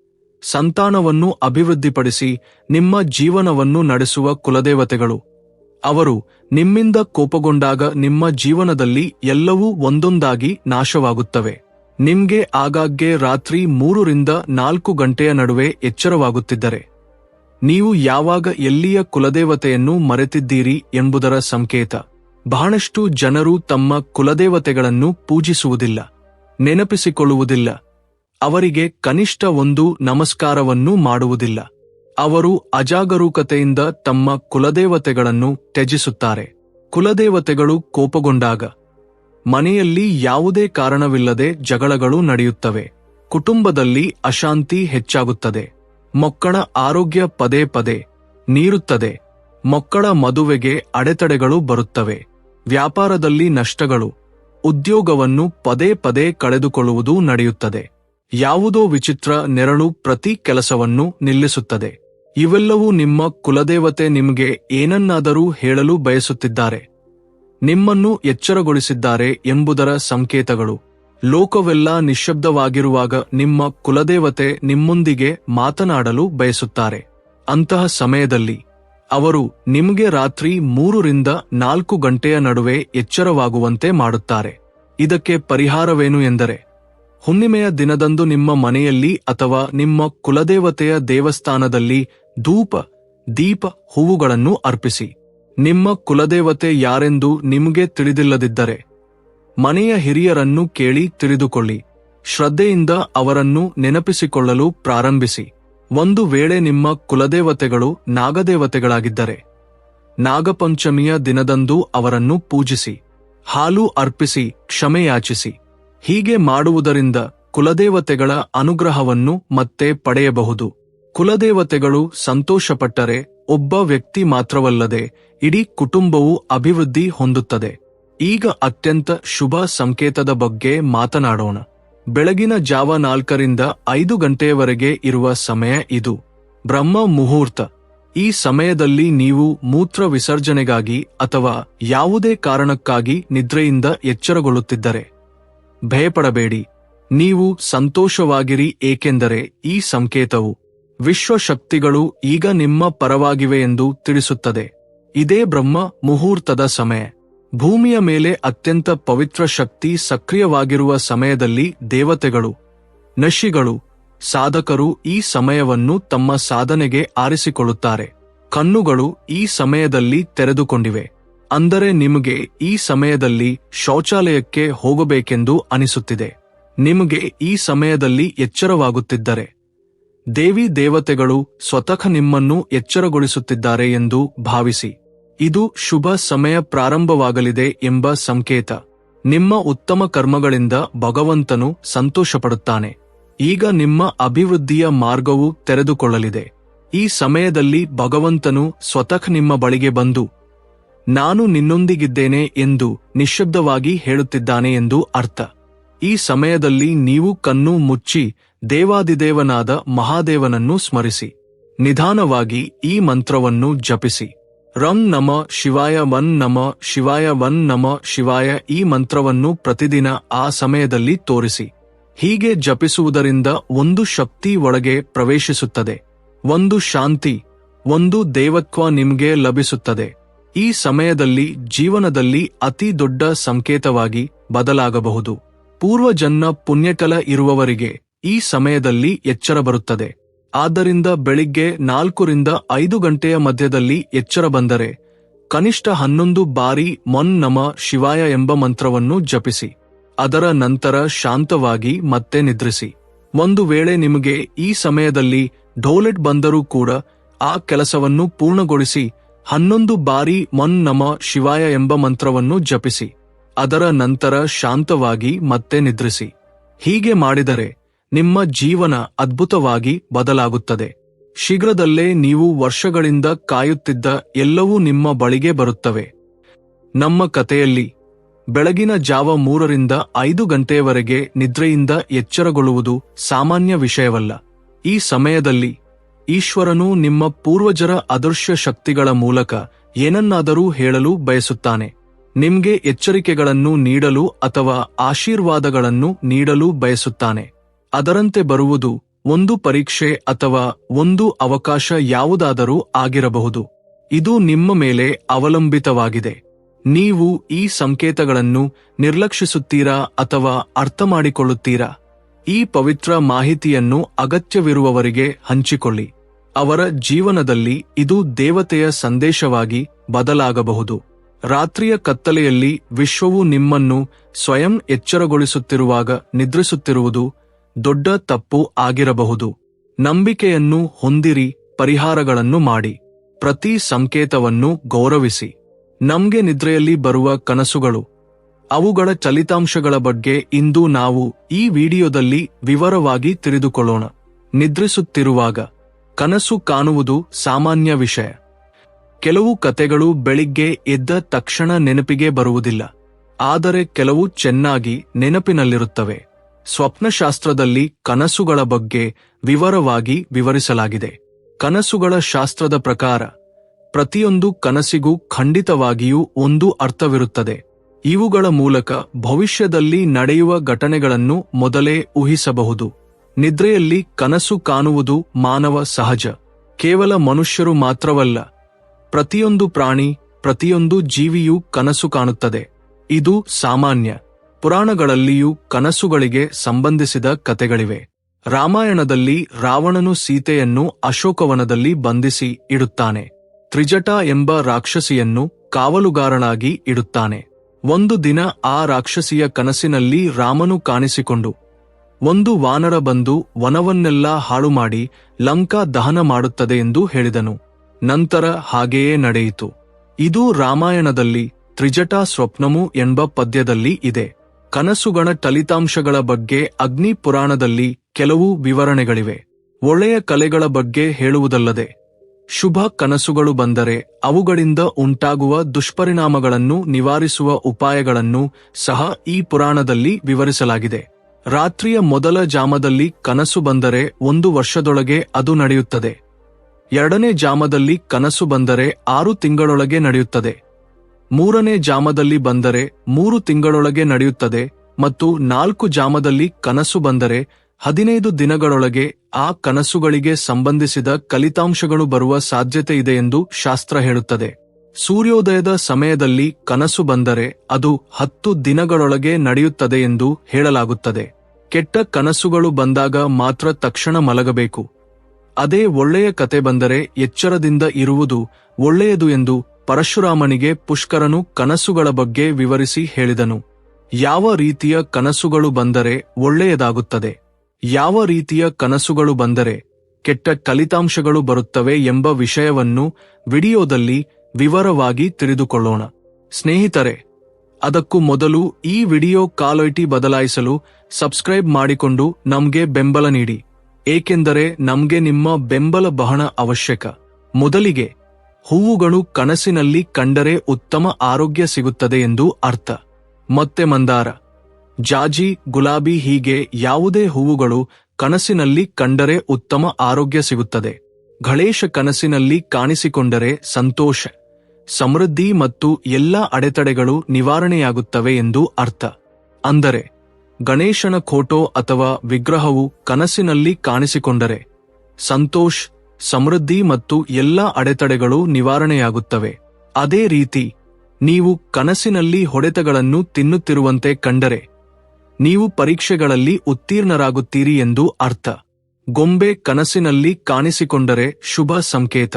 S1: ಸಂತಾನವನ್ನು ಅಭಿವೃದ್ಧಿಪಡಿಸಿ ನಿಮ್ಮ ಜೀವನವನ್ನು ನಡೆಸುವ ಕುಲದೇವತೆಗಳು. ಅವರು ನಿಮ್ಮಿಂದ ಕೋಪಗೊಂಡಾಗ ನಿಮ್ಮ ಜೀವನದಲ್ಲಿ ಎಲ್ಲವೂ ಒಂದೊಂದಾಗಿ ನಾಶವಾಗುತ್ತವೆ. ನಿಮ್ಗೆ ಆಗಾಗ್ಗೆ ರಾತ್ರಿ ಮೂರರಿಂದ ನಾಲ್ಕು ಗಂಟೆಯ ನಡುವೆ ಎಚ್ಚರವಾಗುತ್ತಿದ್ದರೆ. ನೀವು ಯಾವಾಗ ಎಲ್ಲಿಯ ಕುಲದೇವತೆಯನ್ನು ಮರೆತಿದ್ದೀರಿ ಎಂಬುದರ ಸಂಕೇತ. ಬಹಳಷ್ಟು ಜನರು ತಮ್ಮ ಕುಲದೇವತೆಗಳನ್ನು ಪೂಜಿಸುವುದಿಲ್ಲ, ನೆನಪಿಸಿಕೊಳ್ಳುವುದಿಲ್ಲ. ಅವರಿಗೆ ಕನಿಷ್ಠ ಒಂದು ನಮಸ್ಕಾರವನ್ನೂ ಮಾಡುವುದಿಲ್ಲ. ಅವರು ಅಜಾಗರೂಕತೆಯಿಂದ ತಮ್ಮ ಕುಲದೇವತೆಗಳನ್ನು ತ್ಯಜಿಸುತ್ತಾರೆ. ಕುಲದೇವತೆಗಳು ಕೋಪಗೊಂಡಾಗ ಮನೆಯಲ್ಲಿ ಯಾವುದೇ ಕಾರಣವಿಲ್ಲದೆ ಜಗಳಗಳು ನಡೆಯುತ್ತವೆ. ಕುಟುಂಬದಲ್ಲಿ ಅಶಾಂತಿ ಹೆಚ್ಚಾಗುತ್ತದೆ. ಮಕ್ಕಳ ಆರೋಗ್ಯ ಪದೇ ಪದೇ ನೀರುತ್ತದೆ. ಮಕ್ಕಳ ಮದುವೆಗೆ ಅಡೆತಡೆಗಳು ಬರುತ್ತವೆ. ವ್ಯಾಪಾರದಲ್ಲಿ ನಷ್ಟಗಳು. ಉದ್ಯೋಗವನ್ನು ಪದೇ ಪದೇ ಕಳೆದುಕೊಳ್ಳುವುದು ನಡೆಯುತ್ತದೆ. ಯಾವುದೋ ವಿಚಿತ್ರ ನೆರಳು ಪ್ರತಿ ಕೆಲಸವನ್ನು ನಿಲ್ಲಿಸುತ್ತದೆ. ಇವೆಲ್ಲವೂ ನಿಮ್ಮ ಕುಲದೇವತೆ ನಿಮಗೆ ಏನನ್ನಾದರೂ ಹೇಳಲು ಬಯಸುತ್ತಿದ್ದಾರೆ. ನಿಮ್ಮನ್ನು ಎಚ್ಚರಗೊಳಿಸಿದ್ದಾರೆ ಎಂಬುದರ ಸಂಕೇತಗಳು. ಲೋಕವೆಲ್ಲ ನಿಶ್ಶಬ್ದವಾಗಿರುವಾಗ ನಿಮ್ಮ ಕುಲದೇವತೆ ನಿಮ್ಮೊಂದಿಗೆ ಮಾತನಾಡಲು ಬಯಸುತ್ತಾರೆ. ಅಂತಹ ಸಮಯದಲ್ಲಿ ಅವರು ನಿಮಗೆ ರಾತ್ರಿ ಮೂರರಿಂದ ನಾಲ್ಕು ಗಂಟೆಯ ನಡುವೆ ಎಚ್ಚರವಾಗುವಂತೆ ಮಾಡುತ್ತಾರೆ. ಇದಕ್ಕೆ ಪರಿಹಾರವೇನು ಎಂದರೆ, ಹುಣ್ಣಿಮೆಯ ದಿನದಂದು ನಿಮ್ಮ ಮನೆಯಲ್ಲಿ ಅಥವಾ ನಿಮ್ಮ ಕುಲದೇವತೆಯ ದೇವಸ್ಥಾನದಲ್ಲಿ ಧೂಪ, ದೀಪ, ಹೂವುಗಳನ್ನು ಅರ್ಪಿಸಿ. ನಿಮ್ಮ ಕುಲದೇವತೆ ಯಾರೆಂದು ನಿಮಗೆ ತಿಳಿದಿಲ್ಲದಿದ್ದರೆ, ಮನೆಯ ಹಿರಿಯರನ್ನು ಕೇಳಿ ತಿಳಿದುಕೊಳ್ಳಿ. ಶ್ರದ್ಧೆಯಿಂದ ಅವರನ್ನು ನೆನಪಿಸಿಕೊಳ್ಳಲು ಪ್ರಾರಂಭಿಸಿ. ಒಂದು ವೇಳೆ ನಿಮ್ಮ ಕುಲದೇವತೆಗಳು ನಾಗದೇವತೆಗಳಾಗಿದ್ದರೆ, ನಾಗಪಂಚಮಿಯ ದಿನದಂದು ಅವರನ್ನು ಪೂಜಿಸಿ, ಹಾಲು ಅರ್ಪಿಸಿ, ಕ್ಷಮೆಯಾಚಿಸಿ. ಹೀಗೆ ಮಾಡುವುದರಿಂದ ಕುಲದೇವತೆಗಳ ಅನುಗ್ರಹವನ್ನು ಮತ್ತೆ ಪಡೆಯಬಹುದು. ಕುಲದೇವತೆಗಳು ಸಂತೋಷಪಟ್ಟರೆ ಒಬ್ಬ ವ್ಯಕ್ತಿ ಮಾತ್ರವಲ್ಲದೆ ಇಡೀ ಕುಟುಂಬವು ಅಭಿವೃದ್ಧಿ ಹೊಂದುತ್ತದೆ. ಈಗ ಅತ್ಯಂತ ಶುಭ ಸಂಕೇತದ ಬಗ್ಗೆ ಮಾತನಾಡೋಣ. ಬೆಳಗಿನ ಜಾವ ನಾಲ್ಕರಿಂದ ಐದು ಗಂಟೆಯವರೆಗೆ ಇರುವ ಸಮಯ ಇದು. ಬ್ರಹ್ಮ ಮುಹೂರ್ತ. ಈ ಸಮಯದಲ್ಲಿ ನೀವು ಮೂತ್ರ ವಿಸರ್ಜನೆಗಾಗಿ ಅಥವಾ ಯಾವುದೇ ಕಾರಣಕ್ಕಾಗಿ ನಿದ್ರೆಯಿಂದ ಎಚ್ಚರಗೊಳ್ಳುತ್ತಿದ್ದರೆ. ಭಯಪಡಬೇಡಿ. ನೀವು ಸಂತೋಷವಾಗಿರಿ ಏಕೆಂದರೆ ಈ ಸಂಕೇತವು ವಿಶ್ವಶಕ್ತಿಗಳು ಈಗ ನಿಮ್ಮ ಪರವಾಗಿವೆ ಎಂದು ತಿಳಿಸುತ್ತದೆ. ಇದೇ ಬ್ರಹ್ಮ ಮುಹೂರ್ತದ ಸಮಯ. ಭೂಮಿಯ ಮೇಲೆ ಅತ್ಯಂತ ಪವಿತ್ರ ಶಕ್ತಿ ಸಕ್ರಿಯವಾಗಿರುವ ಸಮಯದಲ್ಲಿ ದೇವತೆಗಳು, ನಶಿಗಳು, ಸಾಧಕರು ಈ ಸಮಯವನ್ನು ತಮ್ಮ ಸಾಧನೆಗೆ ಆರಿಸಿಕೊಳ್ಳುತ್ತಾರೆ. ಕಣ್ಣುಗಳು ಈ ಸಮಯದಲ್ಲಿ ತೆರೆದುಕೊಂಡಿವೆ. ಅಂದರೆ ನಿಮಗೆ ಈ ಸಮಯದಲ್ಲಿ ಶೌಚಾಲಯಕ್ಕೆ ಹೋಗಬೇಕೆಂದು ಅನಿಸುತ್ತಿದೆ. ನಿಮಗೆ ಈ ಸಮಯದಲ್ಲಿ ಎಚ್ಚರವಾಗುತ್ತಿದ್ದರೆ. ದೇವಿ ದೇವತೆಗಳು ಸ್ವತಃ ನಿಮ್ಮನ್ನು ಎಚ್ಚರಗೊಳಿಸುತ್ತಿದ್ದಾರೆ ಎಂದು ಭಾವಿಸಿ. ಇದು ಶುಭ ಸಮಯ ಪ್ರಾರಂಭವಾಗಲಿದೆ ಎಂಬ ಸಂಕೇತ. ನಿಮ್ಮ ಉತ್ತಮ ಕರ್ಮಗಳಿಂದ ಭಗವಂತನು ಸಂತೋಷಪಡುತ್ತಾನೆ. ಈಗ ನಿಮ್ಮ ಅಭಿವೃದ್ಧಿಯ ಮಾರ್ಗವು ತೆರೆದುಕೊಳ್ಳಲಿದೆ. ಈ ಸಮಯದಲ್ಲಿ ಭಗವಂತನು ಸ್ವತಃ ನಿಮ್ಮ ಬಳಿಗೆ ಬಂದು, ನಾನು ನಿನ್ನೊಂದಿಗಿದ್ದೇನೆ ಎಂದು ನಿಶ್ಶಬ್ದವಾಗಿ ಹೇಳುತ್ತಿದ್ದಾನೆ ಎಂದು ಅರ್ಥ. ಈ ಸಮಯದಲ್ಲಿ ನೀವು ಕಣ್ಣು ಮುಚ್ಚಿ ದೇವಾದಿದೇವನಾದ ಮಹಾದೇವನನ್ನು ಸ್ಮರಿಸಿ. ನಿಧಾನವಾಗಿ ಈ ಮಂತ್ರವನ್ನು ಜಪಿಸಿ. ರಂ ನಮ ಶಿವಾಯ ವನ್ ನಮ ಶಿವಾಯ ವನ್ ನಮ ಶಿವಾಯ ಈ ಮಂತ್ರವನ್ನು ಪ್ರತಿದಿನ ಆ ಸಮಯದಲ್ಲಿ ತೋರಿಸಿ. ಹೀಗೆ ಜಪಿಸುವುದರಿಂದ ಒಂದು ಶಕ್ತಿ ಒಳಗೆ ಪ್ರವೇಶಿಸುತ್ತದೆ. ಒಂದು ಶಾಂತಿ, ಒಂದು ದೇವತ್ವ ನಿಮ್ಗೆ ಲಭಿಸುತ್ತದೆ. ಈ ಸಮಯದಲ್ಲಿ ಜೀವನದಲ್ಲಿ ಅತಿ ದೊಡ್ಡ ಸಂಕೇತವಾಗಿ ಬದಲಾಗಬಹುದು. ಪೂರ್ವಜನ್ಮ ಪುಣ್ಯಕಲ ಇರುವವರಿಗೆ ಈ ಸಮಯದಲ್ಲಿ ಎಚ್ಚರ ಬರುತ್ತದೆ. ಆದ್ದರಿಂದ ಬೆಳಿಗ್ಗೆ ನಾಲ್ಕರಿಂದ ಐದು ಗಂಟೆಯ ಮಧ್ಯದಲ್ಲಿ ಎಚ್ಚರ ಬಂದರೆ ಕನಿಷ್ಠ ಹನ್ನೊಂದು ಬಾರಿ ಮೊನ್ ನಮ ಶಿವಾಯ ಎಂಬ ಮಂತ್ರವನ್ನು ಜಪಿಸಿ. ಅದರ ನಂತರ ಶಾಂತವಾಗಿ ಮತ್ತೆ ನಿದ್ರಿಸಿ. ಒಂದು ವೇಳೆ ನಿಮಗೆ ಈ ಸಮಯದಲ್ಲಿ ಢೋಲೆಟ್ ಬಂದರೂ ಕೂಡ ಆ ಕೆಲಸವನ್ನು ಪೂರ್ಣಗೊಳಿಸಿ ಹನ್ನೊಂದು ಬಾರಿ ಮೊನ್ ನಮ ಶಿವಾಯ ಎಂಬ ಮಂತ್ರವನ್ನು ಜಪಿಸಿ. ಅದರ ನಂತರ ಶಾಂತವಾಗಿ ಮತ್ತೆ ನಿದ್ರಿಸಿ. ಹೀಗೆ ಮಾಡಿದರೆ ನಿಮ್ಮ ಜೀವನ ಅದ್ಭುತವಾಗಿ ಬದಲಾಗುತ್ತದೆ. ಶೀಘ್ರದಲ್ಲೇ ನೀವು ವರ್ಷಗಳಿಂದ ಕಾಯುತ್ತಿದ್ದ ಎಲ್ಲವೂ ನಿಮ್ಮ ಬಳಿಗೆ ಬರುತ್ತವೆ. ನಮ್ಮ ಕಥೆಯಲ್ಲಿ, ಬೆಳಗಿನ ಜಾವ ಮೂರರಿಂದ ಐದು ಗಂಟೆಯವರೆಗೆ ನಿದ್ರೆಯಿಂದ ಎಚ್ಚರಗೊಳ್ಳುವುದು ಸಾಮಾನ್ಯ ವಿಷಯವಲ್ಲ. ಈ ಸಮಯದಲ್ಲಿ, ಈಶ್ವರನು ನಿಮ್ಮ ಪೂರ್ವಜರ ಅದೃಶ್ಯ ಶಕ್ತಿಗಳ ಮೂಲಕ ಏನನ್ನಾದರೂ ಹೇಳಲು ಬಯಸುತ್ತಾನೆ. ನಿಮ್ಗೆ ಎಚ್ಚರಿಕೆಗಳನ್ನು ನೀಡಲು ಅಥವಾ ಆಶೀರ್ವಾದಗಳನ್ನು ನೀಡಲು ಬಯಸುತ್ತಾನೆ. ಅದರಂತೆ ಬರುವುದು ಒಂದು ಪರೀಕ್ಷೆ ಅಥವಾ ಒಂದು ಅವಕಾಶ ಯಾವುದಾದರೂ ಆಗಿರಬಹುದು. ಇದು ನಿಮ್ಮ ಮೇಲೆ ಅವಲಂಬಿತವಾಗಿದೆ. ನೀವು ಈ ಸಂಕೇತಗಳನ್ನು ನಿರ್ಲಕ್ಷಿಸುತ್ತೀರಾ ಅಥವಾ ಅರ್ಥ ಮಾಡಿಕೊಳ್ಳುತ್ತೀರಾ ಈ ಪವಿತ್ರ ಮಾಹಿತಿಯನ್ನು ಅಗತ್ಯವಿರುವವರಿಗೆ ಹಂಚಿಕೊಳ್ಳಿ. ಅವರ ಜೀವನದಲ್ಲಿ ಇದು ದೇವತೆಯ ಸಂದೇಶವಾಗಿ ಬದಲಾಗಬಹುದು. ರಾತ್ರಿಯ ಕತ್ತಲೆಯಲ್ಲಿ ವಿಶ್ವವು ನಿಮ್ಮನ್ನು ಸ್ವಯಂ ಎಚ್ಚರಗೊಳಿಸುತ್ತಿರುವಾಗ ನಿದ್ರಿಸುತ್ತಿರುವುದು ದೊಡ್ಡ ತಪ್ಪು ಆಗಿರಬಹುದು. ನಂಬಿಕೆಯನ್ನು ಹೊಂದಿರಿ, ಪರಿಹಾರಗಳನ್ನು ಮಾಡಿ. ಪ್ರತಿ ಸಂಕೇತವನ್ನು ಗೌರವಿಸಿ. ನಮ್ಗೆ ನಿದ್ರೆಯಲ್ಲಿ ಬರುವ ಕನಸುಗಳು. ಅವುಗಳ ಚಲಿತಾಂಶಗಳ ಬಗ್ಗೆ ಇಂದು ನಾವು ಈ ವಿಡಿಯೋದಲ್ಲಿ ವಿವರವಾಗಿ ತಿಳಿದುಕೊಳ್ಳೋಣ. ನಿದ್ರಿಸುತ್ತಿರುವಾಗ. ಕನಸು ಕಾಣುವುದು ಸಾಮಾನ್ಯ ವಿಷಯ. ಕೆಲವು ಕತೆಗಳು ಬೆಳಿಗ್ಗೆ ಎದ್ದ ತಕ್ಷಣ ನೆನಪಿಗೆ ಬರುವುದಿಲ್ಲ. ಆದರೆ ಕೆಲವು ಚೆನ್ನಾಗಿ ನೆನಪಿನಲ್ಲಿರುತ್ತವೆ. ಸ್ವಪ್ನಶಾಸ್ತ್ರದಲ್ಲಿ ಕನಸುಗಳ ಬಗ್ಗೆ ವಿವರವಾಗಿ ವಿವರಿಸಲಾಗಿದೆ. ಕನಸುಗಳ ಶಾಸ್ತ್ರದ ಪ್ರಕಾರ, ಪ್ರತಿಯೊಂದು ಕನಸಿಗೂ ಖಂಡಿತವಾಗಿಯೂ ಒಂದು ಅರ್ಥವಿರುತ್ತದೆ. ಇವುಗಳ ಮೂಲಕ ಭವಿಷ್ಯದಲ್ಲಿ ನಡೆಯುವ ಘಟನೆಗಳನ್ನು ಮೊದಲೇ ಊಹಿಸಬಹುದು. ನಿದ್ರೆಯಲ್ಲಿ ಕನಸು ಕಾಣುವುದು ಮಾನವ ಸಹಜ. ಕೇವಲ ಮನುಷ್ಯರು ಮಾತ್ರವಲ್ಲ, ಪ್ರತಿಯೊಂದು ಪ್ರಾಣಿ, ಪ್ರತಿಯೊಂದು ಜೀವಿಯೂ ಕನಸು ಕಾಣುತ್ತದೆ. ಇದು ಸಾಮಾನ್ಯ. ಪುರಾಣಗಳಲ್ಲಿಯೂ ಕನಸುಗಳಿಗೆ ಸಂಬಂಧಿಸಿದ ಕತೆಗಳಿವೆ ರಾಮಾಯಣದಲ್ಲಿ ರಾವಣನು ಸೀತೆಯನ್ನು ಅಶೋಕವನದಲ್ಲಿ ಬಂಧಿಸಿ ಇಡುತ್ತಾನೆ. ತ್ರಿಜಟ ಎಂಬ ರಾಕ್ಷಸಿಯನ್ನು ಕಾವಲುಗಾರನಾಗಿ ಇಡುತ್ತಾನೆ. ಒಂದು ದಿನ ಆ ರಾಕ್ಷಸಿಯ ಕನಸಿನಲ್ಲಿ ರಾಮನು ಕಾಣಿಸಿಕೊಂಡು, ಒಂದು ವಾನರ ಬಂದು ವನವನ್ನೆಲ್ಲ ಹಾಳು ಮಾಡಿ ಲಂಕಾ ದಹನ ಮಾಡುತ್ತದೆ ಎಂದು ಹೇಳಿದನು. ನಂತರ ಹಾಗೆಯೇ ನಡೆಯಿತು. ಇದು ರಾಮಾಯಣದಲ್ಲಿ ತ್ರಿಜಟಾ ಸ್ವಪ್ನಮು ಎಂಬ ಪದ್ಯದಲ್ಲಿ ಇದೆ. ಕನಸುಗಳ ಫಲಿತಾಂಶಗಳ ಬಗ್ಗೆ ಅಗ್ನಿ ಪುರಾಣದಲ್ಲಿ ಕೆಲವು ವಿವರಣೆಗಳಿವೆ. ಒಳ್ಳೆಯ ಕಲೆಗಳ ಬಗ್ಗೆ ಹೇಳುವುದಲ್ಲದೆ, ಶುಭ ಕನಸುಗಳು ಬಂದರೆ ಅವುಗಳಿಂದ ಉಂಟಾಗುವ ದುಷ್ಪರಿಣಾಮಗಳನ್ನು ನಿವಾರಿಸುವ ಉಪಾಯಗಳನ್ನು ಸಹ ಈ ಪುರಾಣದಲ್ಲಿ ವಿವರಿಸಲಾಗಿದೆ. ರಾತ್ರಿಯ ಮೊದಲ ಜಾಮದಲ್ಲಿ ಕನಸು ಬಂದರೆ ಒಂದು ವರ್ಷದೊಳಗೆ ಅದು ನಡೆಯುತ್ತದೆ. ಎರಡನೇ ಜಾಮದಲ್ಲಿ ಕನಸು ಬಂದರೆ ಆರು ತಿಂಗಳೊಳಗೆ ನಡೆಯುತ್ತದೆ. ಮೂರನೇ ಜಾಮದಲ್ಲಿ ಬಂದರೆ ಮೂರು ತಿಂಗಳೊಳಗೆ ನಡೆಯುತ್ತದೆ ಮತ್ತು ನಾಲ್ಕು ಜಾಮದಲ್ಲಿ ಕನಸು ಬಂದರೆ ಹದಿನೈದು ದಿನಗಳೊಳಗೆ ಆ ಕನಸುಗಳಿಗೆ ಸಂಬಂಧಿಸಿದ ಕಲಿತಾಂಶಗಳು ಬರುವ ಸಾಧ್ಯತೆ ಇದೆ ಎಂದು ಶಾಸ್ತ್ರ ಹೇಳುತ್ತದೆ. ಸೂರ್ಯೋದಯದ ಸಮಯದಲ್ಲಿ ಕನಸು ಬಂದರೆ ಅದು ಹತ್ತು ದಿನಗಳೊಳಗೆ ನಡೆಯುತ್ತದೆ ಎಂದು ಹೇಳಲಾಗುತ್ತದೆ. ಕೆಟ್ಟ ಕನಸುಗಳು ಬಂದಾಗ ಮಾತ್ರ ತಕ್ಷಣ ಮಲಗಬೇಕು. ಅದೇ ಒಳ್ಳೆಯ ಕತೆ ಬಂದರೆ ಎಚ್ಚರದಿಂದ ಇರುವುದು ಒಳ್ಳೆಯದು ಎಂದು ಪರಶುರಾಮನಿಗೆ ಪುಷ್ಕರನು ಕನಸುಗಳ ಬಗ್ಗೆ ವಿವರಿಸಿ ಹೇಳಿದನು. ಯಾವ ರೀತಿಯ ಕನಸುಗಳು ಬಂದರೆ ಒಳ್ಳೆಯದಾಗುತ್ತದೆ. ಯಾವ ರೀತಿಯ ಕನಸುಗಳು ಬಂದರೆ ಕೆಟ್ಟ ಕಲಿತಾಂಶಗಳು ಬರುತ್ತವೆ ಎಂಬ ವಿಷಯವನ್ನು ವಿಡಿಯೋದಲ್ಲಿ ವಿವರವಾಗಿ ತಿಳಿದುಕೊಳ್ಳೋಣ. ಸ್ನೇಹಿತರೆ, ಅದಕ್ಕೂ ಮೊದಲು ಈ ವಿಡಿಯೋ ಕಾಲೊಯ್ಟಿ ಬದಲಾಯಿಸಲು ಸಬ್ಸ್ಕ್ರೈಬ್ ಮಾಡಿಕೊಂಡು ನಮ್ಗೆ ಬೆಂಬಲ ನೀಡಿ. ಏಕೆಂದರೆ ನಮ್ಗೆ ನಿಮ್ಮ ಬೆಂಬಲ ಬಹಳ ಅವಶ್ಯಕ. ಮೊದಲಿಗೆ ಹೂವುಗಳು ಕನಸಿನಲ್ಲಿ ಕಂಡರೆ ಉತ್ತಮ ಆರೋಗ್ಯ ಸಿಗುತ್ತದೆ ಎಂದು ಅರ್ಥ. ಮತ್ತೆ ಮಂದಾರ. ಜಾಜಿ, ಗುಲಾಬಿ ಹೀಗೆ ಯಾವುದೇ ಹೂವುಗಳು ಕನಸಿನಲ್ಲಿ ಕಂಡರೆ ಉತ್ತಮ ಆರೋಗ್ಯ ಸಿಗುತ್ತದೆ. ಗಣೇಶ ಕನಸಿನಲ್ಲಿ ಕಾಣಿಸಿಕೊಂಡರೆ ಸಂತೋಷ. ಸಮೃದ್ಧಿ ಮತ್ತು ಎಲ್ಲ ಅಡೆತಡೆಗಳು ನಿವಾರಣೆಯಾಗುತ್ತವೆ ಎಂದು ಅರ್ಥ. ಅಂದರೆ, ಗಣೇಶನ ಖೋಟೋ ಅಥವಾ ವಿಗ್ರಹವು ಕನಸಿನಲ್ಲಿ ಕಾಣಿಸಿಕೊಂಡರೆ ಸಂತೋಷ್ ಸಮೃದ್ಧಿ ಮತ್ತು ಎಲ್ಲ ಅಡೆತಡೆಗಳು ನಿವಾರಣೆಯಾಗುತ್ತವೆ. ಅದೇ ರೀತಿ, ನೀವು ಕನಸಿನಲ್ಲಿ ಹೊಡೆತಗಳನ್ನು ತಿನ್ನುತ್ತಿರುವಂತೆ ಕಂಡರೆ, ನೀವು ಪರೀಕ್ಷೆಗಳಲ್ಲಿ ಉತ್ತೀರ್ಣರಾಗುತ್ತೀರಿ ಎಂದು ಅರ್ಥ. ಗೊಂಬೆ ಕನಸಿನಲ್ಲಿ ಕಾಣಿಸಿಕೊಂಡರೆ ಶುಭ ಸಂಕೇತ.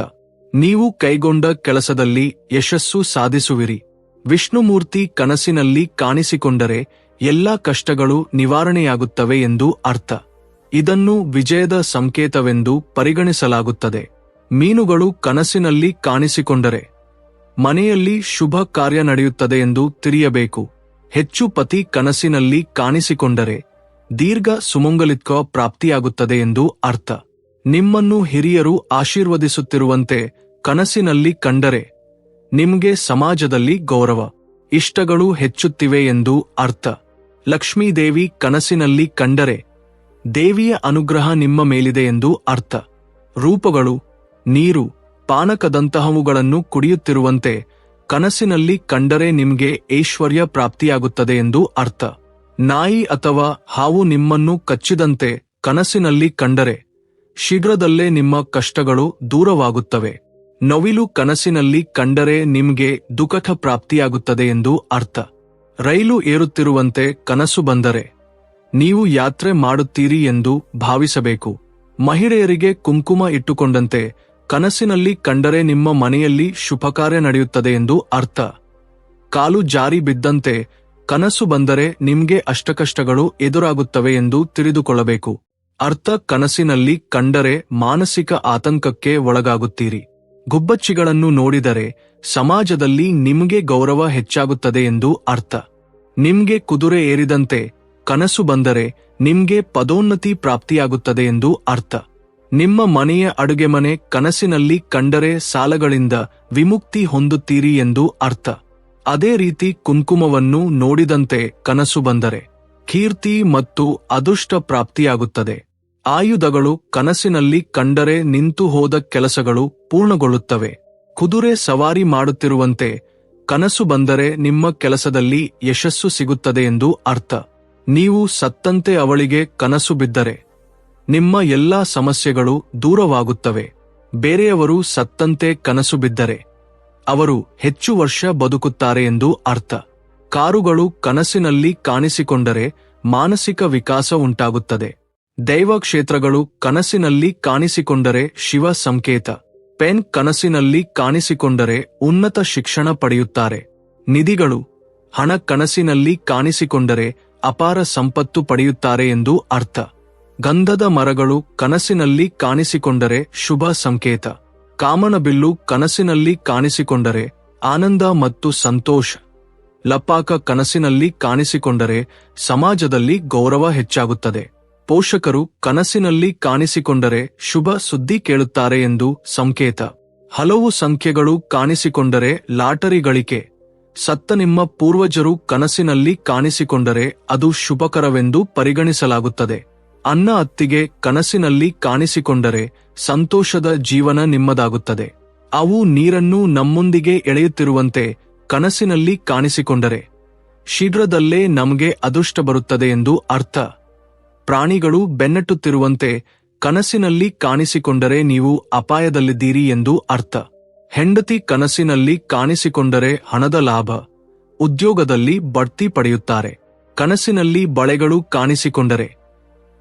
S1: ನೀವು ಕೈಗೊಂಡ ಕೆಲಸದಲ್ಲಿ ಯಶಸ್ಸು ಸಾಧಿಸುವಿರಿ. ವಿಷ್ಣುಮೂರ್ತಿ ಕನಸಿನಲ್ಲಿ ಕಾಣಿಸಿಕೊಂಡರೆ ಎಲ್ಲಾ ಕಷ್ಟಗಳು ನಿವಾರಣೆಯಾಗುತ್ತವೆ ಎಂದು ಅರ್ಥ. ಇದನ್ನು ವಿಜಯದ ಸಂಕೇತವೆಂದು ಪರಿಗಣಿಸಲಾಗುತ್ತದೆ. ಮೀನುಗಳು ಕನಸಿನಲ್ಲಿ ಕಾಣಿಸಿಕೊಂಡರೆ. ಮನೆಯಲ್ಲಿ ಶುಭ ಕಾರ್ಯ ನಡೆಯುತ್ತದೆ ಎಂದು ತಿಳಿಯಬೇಕು. ಹೆಚ್ಚು ಪತಿ ಕನಸಿನಲ್ಲಿ ಕಾಣಿಸಿಕೊಂಡರೆ. ದೀರ್ಘ ಸುಮಂಗಲಿತ್ವ ಪ್ರಾಪ್ತಿಯಾಗುತ್ತದೆ ಎಂದು ಅರ್ಥ. ನಿಮ್ಮನ್ನು ಹಿರಿಯರು ಆಶೀರ್ವದಿಸುತ್ತಿರುವಂತೆ ಕನಸಿನಲ್ಲಿ ಕಂಡರೆ. ನಿಮಗೆ ಸಮಾಜದಲ್ಲಿ ಗೌರವ. ಇಷ್ಟಗಳು ಹೆಚ್ಚುತ್ತಿವೆ ಎಂದು ಅರ್ಥ. ಲಕ್ಷ್ಮೀದೇವಿ ಕನಸಿನಲ್ಲಿ ಕಂಡರೆ. ದೇವಿಯ ಅನುಗ್ರಹ ನಿಮ್ಮ ಮೇಲಿದೆ ಎಂದು ಅರ್ಥ. ರೂಪಗಳು, ನೀರು, ಪಾನಕದಂತಹವುಗಳನ್ನು ಕುಡಿಯುತ್ತಿರುವಂತೆ ಕನಸಿನಲ್ಲಿ ಕಂಡರೆ ನಿಮಗೆ ಐಶ್ವರ್ಯ ಪ್ರಾಪ್ತಿಯಾಗುತ್ತದೆ ಎಂದು ಅರ್ಥ. ನಾಯಿ ಅಥವಾ ಹಾವು ನಿಮ್ಮನ್ನು ಕಚ್ಚಿದಂತೆ ಕನಸಿನಲ್ಲಿ ಕಂಡರೆ ಶೀಘ್ರದಲ್ಲೇ ನಿಮ್ಮ ಕಷ್ಟಗಳು ದೂರವಾಗುತ್ತವೆ. ನವಿಲು ಕನಸಿನಲ್ಲಿ ಕಂಡರೆ ನಿಮ್ಗೆ ದುಃಖ ಪ್ರಾಪ್ತಿಯಾಗುತ್ತದೆ ಎಂದು ಅರ್ಥ. ರೈಲು ಏರುತ್ತಿರುವಂತೆ ಕನಸು ಬಂದರೆ ನೀವು ಯಾತ್ರೆ ಮಾಡುತ್ತೀರಿ ಎಂದು ಭಾವಿಸಬೇಕು. ಮಹಿಳೆಯರಿಗೆ ಕುಂಕುಮ ಇಟ್ಟುಕೊಂಡಂತೆ ಕನಸಿನಲ್ಲಿ ಕಂಡರೆ ನಿಮ್ಮ ಮನೆಯಲ್ಲಿ ಶುಭಕಾರ್ಯ ನಡೆಯುತ್ತದೆ ಎಂದು ಅರ್ಥ. ಕಾಲು ಜಾರಿ ಬಿದ್ದಂತೆ ಕನಸು ಬಂದರೆ ನಿಮ್ಗೆ ಅಷ್ಟಕಷ್ಟಗಳು ಎದುರಾಗುತ್ತವೆ ಎಂದು ತಿಳಿದುಕೊಳ್ಳಬೇಕು. ಅರ್ಥ ಕನಸಿನಲ್ಲಿ ಕಂಡರೆ ಮಾನಸಿಕ ಆತಂಕಕ್ಕೆ ಒಳಗಾಗುತ್ತೀರಿ. ಗುಬ್ಬಚ್ಚಿಗಳನ್ನು ನೋಡಿದರೆ ಸಮಾಜದಲ್ಲಿ ನಿಮ್ಗೆ ಗೌರವ ಹೆಚ್ಚಾಗುತ್ತದೆ ಎಂದು ಅರ್ಥ. ನಿಮ್ಗೆ ಕುದುರೆ ಏರಿದಂತೆ ಕನಸು ಬಂದರೆ ನಿಮ್ಗೆ ಪದೋನ್ನತಿ ಪ್ರಾಪ್ತಿಯಾಗುತ್ತದೆ ಎಂದು ಅರ್ಥ. ನಿಮ್ಮ ಮನೆಯ ಅಡುಗೆ ಮನೆ ಕನಸಿನಲ್ಲಿ ಕಂಡರೆ ಸಾಲಗಳಿಂದ ವಿಮುಕ್ತಿ ಹೊಂದುತ್ತೀರಿ ಎಂದು ಅರ್ಥ. ಅದೇ ರೀತಿ ಕುಂಕುಮವನ್ನು ನೋಡಿದಂತೆ ಕನಸು ಬಂದರೆ ಕೀರ್ತಿ ಮತ್ತು ಅದೃಷ್ಟ ಪ್ರಾಪ್ತಿಯಾಗುತ್ತದೆ. ಆಯುಧಗಳು ಕನಸಿನಲ್ಲಿ ಕಂಡರೆ ನಿಂತು ಹೋದ ಕೆಲಸಗಳು ಪೂರ್ಣಗೊಳ್ಳುತ್ತವೆ. ಕುದುರೆ ಸವಾರಿ ಮಾಡುತ್ತಿರುವಂತೆ ಕನಸು ಬಂದರೆ ನಿಮ್ಮ ಕೆಲಸದಲ್ಲಿ ಯಶಸ್ಸು ಸಿಗುತ್ತದೆ ಎಂದು ಅರ್ಥ. ನೀವು ಸತ್ತಂತೆ ಅವಳಿಗೆ ಕನಸು ಬಿದ್ದರೆ ನಿಮ್ಮ ಎಲ್ಲಾ ಸಮಸ್ಯೆಗಳು ದೂರವಾಗುತ್ತವೆ. ಬೇರೆಯವರು ಸತ್ತಂತೆ ಕನಸು ಬಿದ್ದರೆ ಅವರು ಹೆಚ್ಚು ವರ್ಷ ಬದುಕುತ್ತಾರೆ ಎಂದು ಅರ್ಥ. ಕಾರುಗಳು ಕನಸಿನಲ್ಲಿ ಕಾಣಿಸಿಕೊಂಡರೆ ಮಾನಸಿಕ ವಿಕಾಸ ಉಂಟಾಗುತ್ತದೆ. ದೈವ ಕ್ಷೇತ್ರಗಳು ಕನಸಿನಲ್ಲಿ ಕಾಣಿಸಿಕೊಂಡರೆ ಶಿವ ಸಂಕೇತ. ಪೆನ್ ಕನಸಿನಲ್ಲಿ ಕಾಣಿಸಿಕೊಂಡರೆ ಉನ್ನತ ಶಿಕ್ಷಣ ಪಡೆಯುತ್ತಾರೆ. ನಿಧಿಗಳು ಹಣ ಕನಸಿನಲ್ಲಿ ಕಾಣಿಸಿಕೊಂಡರೆ ಅಪಾರ ಸಂಪತ್ತು ಪಡೆಯುತ್ತಾರೆ ಎಂದು ಅರ್ಥ. ಗಂಧದ ಮರಗಳು ಕನಸಿನಲ್ಲಿ ಕಾಣಿಸಿಕೊಂಡರೆ ಶುಭ ಸಂಕೇತ. ಕಾಮನಬಿಲ್ಲು ಕನಸಿನಲ್ಲಿ ಕಾಣಿಸಿಕೊಂಡರೆ ಆನಂದ ಮತ್ತು ಸಂತೋಷ. ಲಪಾಕ ಕನಸಿನಲ್ಲಿ ಕಾಣಿಸಿಕೊಂಡರೆ ಸಮಾಜದಲ್ಲಿ ಗೌರವ ಹೆಚ್ಚಾಗುತ್ತದೆ. ಪೋಷಕರು ಕನಸಿನಲ್ಲಿ ಕಾಣಿಸಿಕೊಂಡರೆ ಶುಭ ಸುದ್ದಿ ಕೇಳುತ್ತಾರೆ ಎಂದು ಸಂಕೇತ. ಹಲವು ಸಂಖ್ಯೆಗಳು ಕಾಣಿಸಿಕೊಂಡರೆ ಲಾಟರಿ ಗಳಿಕೆ ಸತ್ತ ನಿಮ್ಮ ಪೂರ್ವಜರು ಕನಸಿನಲ್ಲಿ ಕಾಣಿಸಿಕೊಂಡರೆ ಅದು ಶುಭಕರವೆಂದು ಪರಿಗಣಿಸಲಾಗುತ್ತದೆ. ಅನ್ನ ಅತ್ತಿಗೆ ಕನಸಿನಲ್ಲಿ ಕಾಣಿಸಿಕೊಂಡರೆ ಸಂತೋಷದ ಜೀವನ ನಿಮ್ಮದಾಗುತ್ತದೆ. ಅವು ನೀರನ್ನು ನಮ್ಮೊಂದಿಗೆ ಎಳೆಯುತ್ತಿರುವಂತೆ ಕನಸಿನಲ್ಲಿ ಕಾಣಿಸಿಕೊಂಡರೆ. ಶೀಘ್ರದಲ್ಲೇ ನಮಗೆ ಅದೃಷ್ಟ ಬರುತ್ತದೆ ಎಂದು ಅರ್ಥ. ಪ್ರಾಣಿಗಳು ಬೆನ್ನಟ್ಟುತ್ತಿರುವಂತೆ ಕನಸಿನಲ್ಲಿ ಕಾಣಿಸಿಕೊಂಡರೆ ನೀವು ಅಪಾಯದಲ್ಲಿದ್ದೀರಿ ಎಂದು ಅರ್ಥ. ಹೆಂಡತಿ ಕನಸಿನಲ್ಲಿ ಕಾಣಿಸಿಕೊಂಡರೆ ಹಣದ ಲಾಭ. ಉದ್ಯೋಗದಲ್ಲಿ ಬಡ್ತಿ ಪಡೆಯುತ್ತಾರೆ. ಕನಸಿನಲ್ಲಿ ಬಳೆಗಳು ಕಾಣಿಸಿಕೊಂಡರೆ.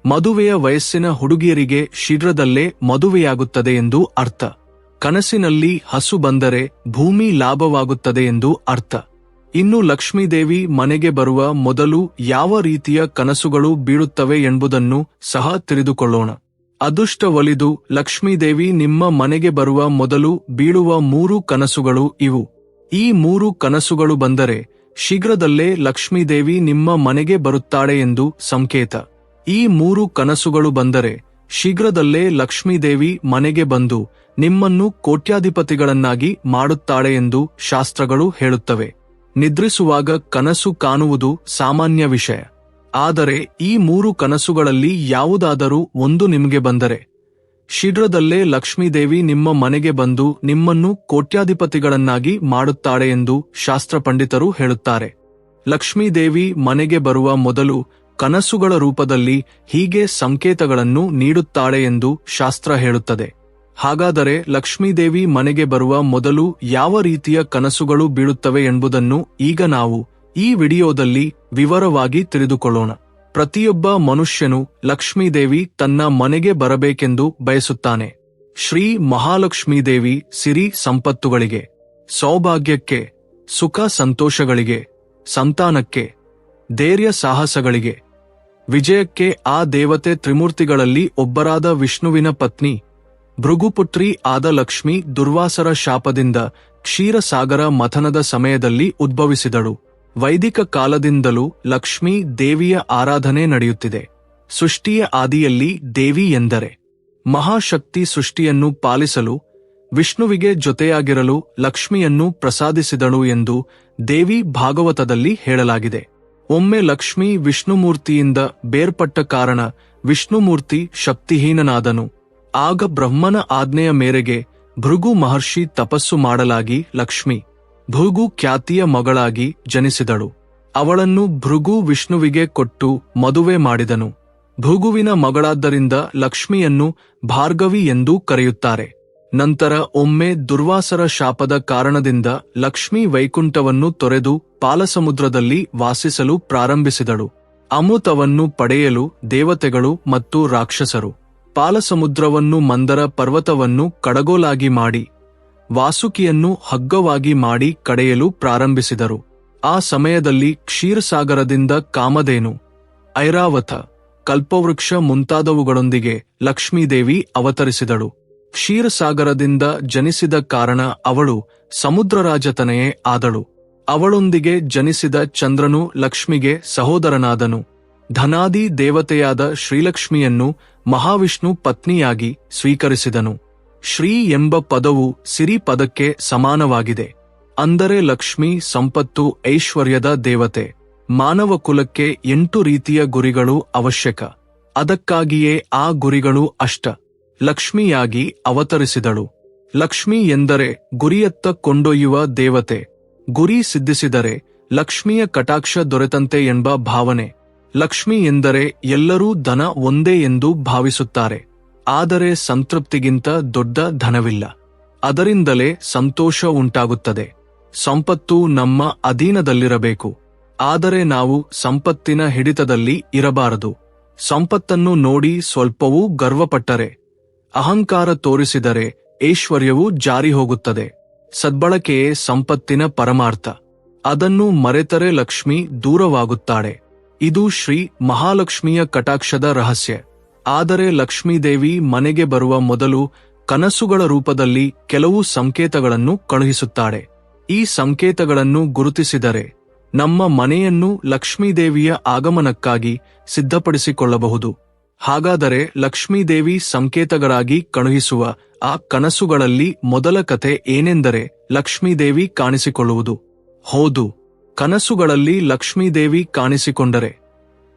S1: ಮದುವೆಯ ವಯಸ್ಸಿನ ಹುಡುಗಿಯರಿಗೆ ಶೀಘ್ರದಲ್ಲೇ ಮದುವೆಯಾಗುತ್ತದೆ ಎಂದು ಅರ್ಥ. ಕನಸಿನಲ್ಲಿ ಹಸು ಬಂದರೆ ಭೂಮಿ ಲಾಭವಾಗುತ್ತದೆ ಎಂದು ಅರ್ಥ. ಇನ್ನು ಲಕ್ಷ್ಮೀದೇವಿ ಮನೆಗೆ ಬರುವ ಮೊದಲು ಯಾವ ರೀತಿಯ ಕನಸುಗಳು ಬೀಳುತ್ತವೆ ಎಂಬುದನ್ನು ಸಹ ತಿಳಿದುಕೊಳ್ಳೋಣ. ಅದೃಷ್ಟ ಒಲಿದು ಲಕ್ಷ್ಮೀದೇವಿ ನಿಮ್ಮ ಮನೆಗೆ ಬರುವ ಮೊದಲು ಬೀಳುವ ಮೂರು ಕನಸುಗಳು ಇವು. ಈ ಮೂರು ಕನಸುಗಳು ಬಂದರೆ ಶೀಘ್ರದಲ್ಲೇ ಲಕ್ಷ್ಮೀದೇವಿ ನಿಮ್ಮ ಮನೆಗೆ ಬರುತ್ತಾಳೆ ಎಂದು ಸಂಕೇತ. ಈ ಮೂರು ಕನಸುಗಳು ಬಂದರೆ ಶೀಘ್ರದಲ್ಲೇ ಲಕ್ಷ್ಮೀದೇವಿ ಮನೆಗೆ ಬಂದು ನಿಮ್ಮನ್ನು ಕೋಟ್ಯಾಧಿಪತಿಗಳನ್ನಾಗಿ ಮಾಡುತ್ತಾಳೆ ಎಂದು ಶಾಸ್ತ್ರಗಳು ಹೇಳುತ್ತವೆ. ನಿದ್ರಿಸುವಾಗ ಕನಸು ಕಾಣುವುದು ಸಾಮಾನ್ಯ ವಿಷಯ. ಆದರೆ ಈ ಮೂರು ಕನಸುಗಳಲ್ಲಿ ಯಾವುದಾದರೂ ಒಂದು ನಿಮಗೆ ಬಂದರೆ. ಶೀಘ್ರದಲ್ಲೇ ಲಕ್ಷ್ಮೀದೇವಿ ನಿಮ್ಮ ಮನೆಗೆ ಬಂದು ನಿಮ್ಮನ್ನು ಕೋಟ್ಯಾಧಿಪತಿಗಳನ್ನಾಗಿ ಮಾಡುತ್ತಾಳೆ ಎಂದು ಶಾಸ್ತ್ರ ಪಂಡಿತರು ಹೇಳುತ್ತಾರೆ. ಲಕ್ಷ್ಮೀದೇವಿ ಮನೆಗೆ ಬರುವ ಮೊದಲು ಕನಸುಗಳ ರೂಪದಲ್ಲಿ ಹೀಗೆ ಸಂಕೇತಗಳನ್ನು ನೀಡುತ್ತಾಳೆ ಎಂದು ಶಾಸ್ತ್ರ ಹೇಳುತ್ತದೆ. ಹಾಗಾದರೆ ಲಕ್ಷ್ಮೀದೇವಿ ಮನೆಗೆ ಬರುವ ಮೊದಲು ಯಾವ ರೀತಿಯ ಕನಸುಗಳು ಬೀಳುತ್ತವೆ ಎಂಬುದನ್ನು ಈಗ ನಾವು ಈ ವಿಡಿಯೋದಲ್ಲಿ ವಿವರವಾಗಿ ತಿಳಿದುಕೊಳ್ಳೋಣ. ಪ್ರತಿಯೊಬ್ಬ ಮನುಷ್ಯನು ಲಕ್ಷ್ಮೀದೇವಿ ತನ್ನ ಮನೆಗೆ ಬರಬೇಕೆಂದು ಬಯಸುತ್ತಾನೆ. ಶ್ರೀ ಮಹಾಲಕ್ಷ್ಮೀದೇವಿ ಸಿರಿ ಸಂಪತ್ತುಗಳಿಗೆ, ಸೌಭಾಗ್ಯಕ್ಕೆ, ಸುಖ ಸಂತೋಷಗಳಿಗೆ, ಸಂತಾನಕ್ಕೆ, ಧೈರ್ಯ ಸಾಹಸಗಳಿಗೆ, ವಿಜಯಕ್ಕೆ ಆ ದೇವತೆ ತ್ರಿಮೂರ್ತಿಗಳಲ್ಲಿ ಒಬ್ಬರಾದ ವಿಷ್ಣುವಿನ ಪತ್ನಿ, ಭೃಗುಪುತ್ರಿ ಆದ ಲಕ್ಷ್ಮಿ ದುರ್ವಾಸರ ಶಾಪದಿಂದ ಕ್ಷೀರಸಾಗರ ಮಥನದ ಸಮಯದಲ್ಲಿ ಉದ್ಭವಿಸಿದಳು. ವೈದಿಕ ಕಾಲದಿಂದಲೂ ಲಕ್ಷ್ಮೀ ದೇವಿಯ ಆರಾಧನೆ ನಡೆಯುತ್ತಿದೆ. ಸೃಷ್ಟಿಯ ಆದಿಯಲ್ಲಿ ದೇವಿ ಎಂದರೆ ಮಹಾಶಕ್ತಿ ಸೃಷ್ಟಿಯನ್ನು ಪಾಲಿಸಲು, ವಿಷ್ಣುವಿಗೆ ಜೊತೆಯಾಗಿರಲು ಲಕ್ಷ್ಮಿಯನ್ನು ಪ್ರಸಾದಿಸಿದಳು ಎಂದು ದೇವಿ ಭಾಗವತದಲ್ಲಿ ಹೇಳಲಾಗಿದೆ. ಒಮ್ಮೆ ಲಕ್ಷ್ಮಿ ವಿಷ್ಣುಮೂರ್ತಿಯಿಂದ ಬೇರ್ಪಟ್ಟ ಕಾರಣ ವಿಷ್ಣುಮೂರ್ತಿ ಶಕ್ತಿಹೀನನಾದನು. ಆಗ ಬ್ರಹ್ಮನ ಆಜ್ಞೆಯ ಮೇರೆಗೆ ಭೃಗು ಮಹರ್ಷಿ ತಪಸ್ಸು ಮಾಡಲಾಗಿ ಲಕ್ಷ್ಮಿ ಭೃಗು ಖ್ಯಾತಿಯ ಮಗಳಾಗಿ ಜನಿಸಿದಳು. ಅವಳನ್ನು ಭೃಗು ವಿಷ್ಣುವಿಗೆ ಕೊಟ್ಟು ಮದುವೆ ಮಾಡಿದನು. ಭೃಗುವಿನ ಮಗಳಾದ್ದರಿಂದ ಲಕ್ಷ್ಮಿಯನ್ನು ಭಾರ್ಗವಿ ಎಂದೂ ಕರೆಯುತ್ತಾರೆ. ನಂತರ ಒಮ್ಮೆ ದುರ್ವಾಸರ ಶಾಪದ ಕಾರಣದಿಂದ ಲಕ್ಷ್ಮಿ ವೈಕುಂಠವನ್ನು ತೊರೆದು ಪಾಲಸಮುದ್ರದಲ್ಲಿ ವಾಸಿಸಲು ಪ್ರಾರಂಭಿಸಿದಳು. ಅಮೃತವನ್ನು ಪಡೆಯಲು ದೇವತೆಗಳು ಮತ್ತು ರಾಕ್ಷಸರು ಪಾಲಸಮುದ್ರವನ್ನು ಮಂದರ ಪರ್ವತವನ್ನು ಕಡಗೋಲಾಗಿ ಮಾಡಿ ವಾಸುಕಿಯನ್ನು ಹಗ್ಗವಾಗಿ ಮಾಡಿ ಕಡೆಯಲು ಪ್ರಾರಂಭಿಸಿದರು. ಆ ಸಮಯದಲ್ಲಿ ಕ್ಷೀರಸಾಗರದಿಂದ ಕಾಮಧೇನು, ಐರಾವತ, ಕಲ್ಪವೃಕ್ಷ ಮುಂತಾದವುಗಳೊಂದಿಗೆ ಲಕ್ಷ್ಮೀದೇವಿ ಅವತರಿಸಿದಳು. ಕ್ಷೀರಸಾಗರದಿಂದ ಜನಿಸಿದ ಕಾರಣ ಅವಳು ಸಮುದ್ರರಾಜತನೆಯೇ ಆದಳು. ಅವಳೊಂದಿಗೆ ಜನಿಸಿದ ಚಂದ್ರನು ಲಕ್ಷ್ಮಿಗೆ ಸಹೋದರನಾದನು. ಧನಾದಿ ದೇವತೆಯಾದ ಶ್ರೀಲಕ್ಷ್ಮಿಯನ್ನು ಮಹಾವಿಷ್ಣು ಪತ್ನಿಯಾಗಿ ಸ್ವೀಕರಿಸಿದನು. ಶ್ರೀ ಎಂಬ ಪದವು ಸಿರಿ ಪದಕ್ಕೆ ಸಮಾನವಾಗಿದೆ. ಅಂದರೆ ಲಕ್ಷ್ಮಿ ಸಂಪತ್ತು ಐಶ್ವರ್ಯದ ದೇವತೆ. ಮಾನವ ಕುಲಕ್ಕೆ ಎಂಟು ರೀತಿಯ ಗುರಿಗಳು ಅವಶ್ಯಕ. ಅದಕ್ಕಾಗಿಯೇ ಆ ಗುರಿಗಳು ಅಷ್ಟ. ಲಕ್ಷ್ಮಿಯಾಗಿ ಅವತರಿಸಿದಳು. ಲಕ್ಷ್ಮಿ ಎಂದರೆ ಗುರಿಯತ್ತ ಕೊಂಡೊಯ್ಯುವ ದೇವತೆ. ಗುರಿ ಸಿದ್ಧಿಸಿದರೆ ಲಕ್ಷ್ಮಿಯ ಕಟಾಕ್ಷ ದೊರೆತಂತೆ ಎಂಬ ಭಾವನೆ. ಲಕ್ಷ್ಮಿ ಎಂದರೆ ಎಲ್ಲರೂ ಧನ ಒಂದೇ ಎಂದು ಭಾವಿಸುತ್ತಾರೆ. ಆದರೆ ಸಂತೃಪ್ತಿಗಿಂತ ದೊಡ್ಡ ಧನವಿಲ್ಲ. ಅದರಿಂದಲೇ ಸಂತೋಷ ಉಂಟಾಗುತ್ತದೆ. ಸಂಪತ್ತು ನಮ್ಮ ಅಧೀನದಲ್ಲಿರಬೇಕು. ಆದರೆ ನಾವು ಸಂಪತ್ತಿನ ಹಿಡಿತದಲ್ಲಿ ಇರಬಾರದು. ಸಂಪತ್ತನ್ನು ನೋಡಿ ಸ್ವಲ್ಪವೂ ಗರ್ವಪಟ್ಟರೆ. ಅಹಂಕಾರ ತೋರಿಸಿದರೆ ಐಶ್ವರ್ಯವು ಜಾರಿ ಹೋಗುತ್ತದೆ. ಸದ್ಬಳಕೆಯೇ ಸಂಪತ್ತಿನ ಪರಮಾರ್ಥ. ಅದನ್ನು ಮರೆತರೆ ಲಕ್ಷ್ಮಿ ದೂರವಾಗುತ್ತಾಳೆ. ಇದು ಶ್ರೀ ಮಹಾಲಕ್ಷ್ಮಿಯ ಕಟಾಕ್ಷದ ರಹಸ್ಯ. ಆದರೆ ಲಕ್ಷ್ಮೀದೇವಿ ಮನೆಗೆ ಬರುವ ಮೊದಲು ಕನಸುಗಳ ರೂಪದಲ್ಲಿ ಕೆಲವು ಸಂಕೇತಗಳನ್ನು ಕಳುಹಿಸುತ್ತಾಳೆ. ಈ ಸಂಕೇತಗಳನ್ನು ಗುರುತಿಸಿದರೆ ನಮ್ಮ ಮನೆಯನ್ನು ಲಕ್ಷ್ಮೀದೇವಿಯ ಆಗಮನಕ್ಕಾಗಿ ಸಿದ್ಧಪಡಿಸಿಕೊಳ್ಳಬಹುದು. ಹಾಗಾದರೆ ಲಕ್ಷ್ಮೀದೇವಿ ಸಂಕೇತಗಳಾಗಿ ಕಳುಹಿಸುವ ಆ ಕನಸುಗಳಲ್ಲಿ ಮೊದಲ ಕಥೆ ಏನೆಂದರೆ ಲಕ್ಷ್ಮೀದೇವಿ ಕಾಣಿಸಿಕೊಳ್ಳುವುದು. ಹೌದು, ಕನಸುಗಳಲ್ಲಿ ಲಕ್ಷ್ಮೀದೇವಿ ಕಾಣಿಸಿಕೊಂಡರೆ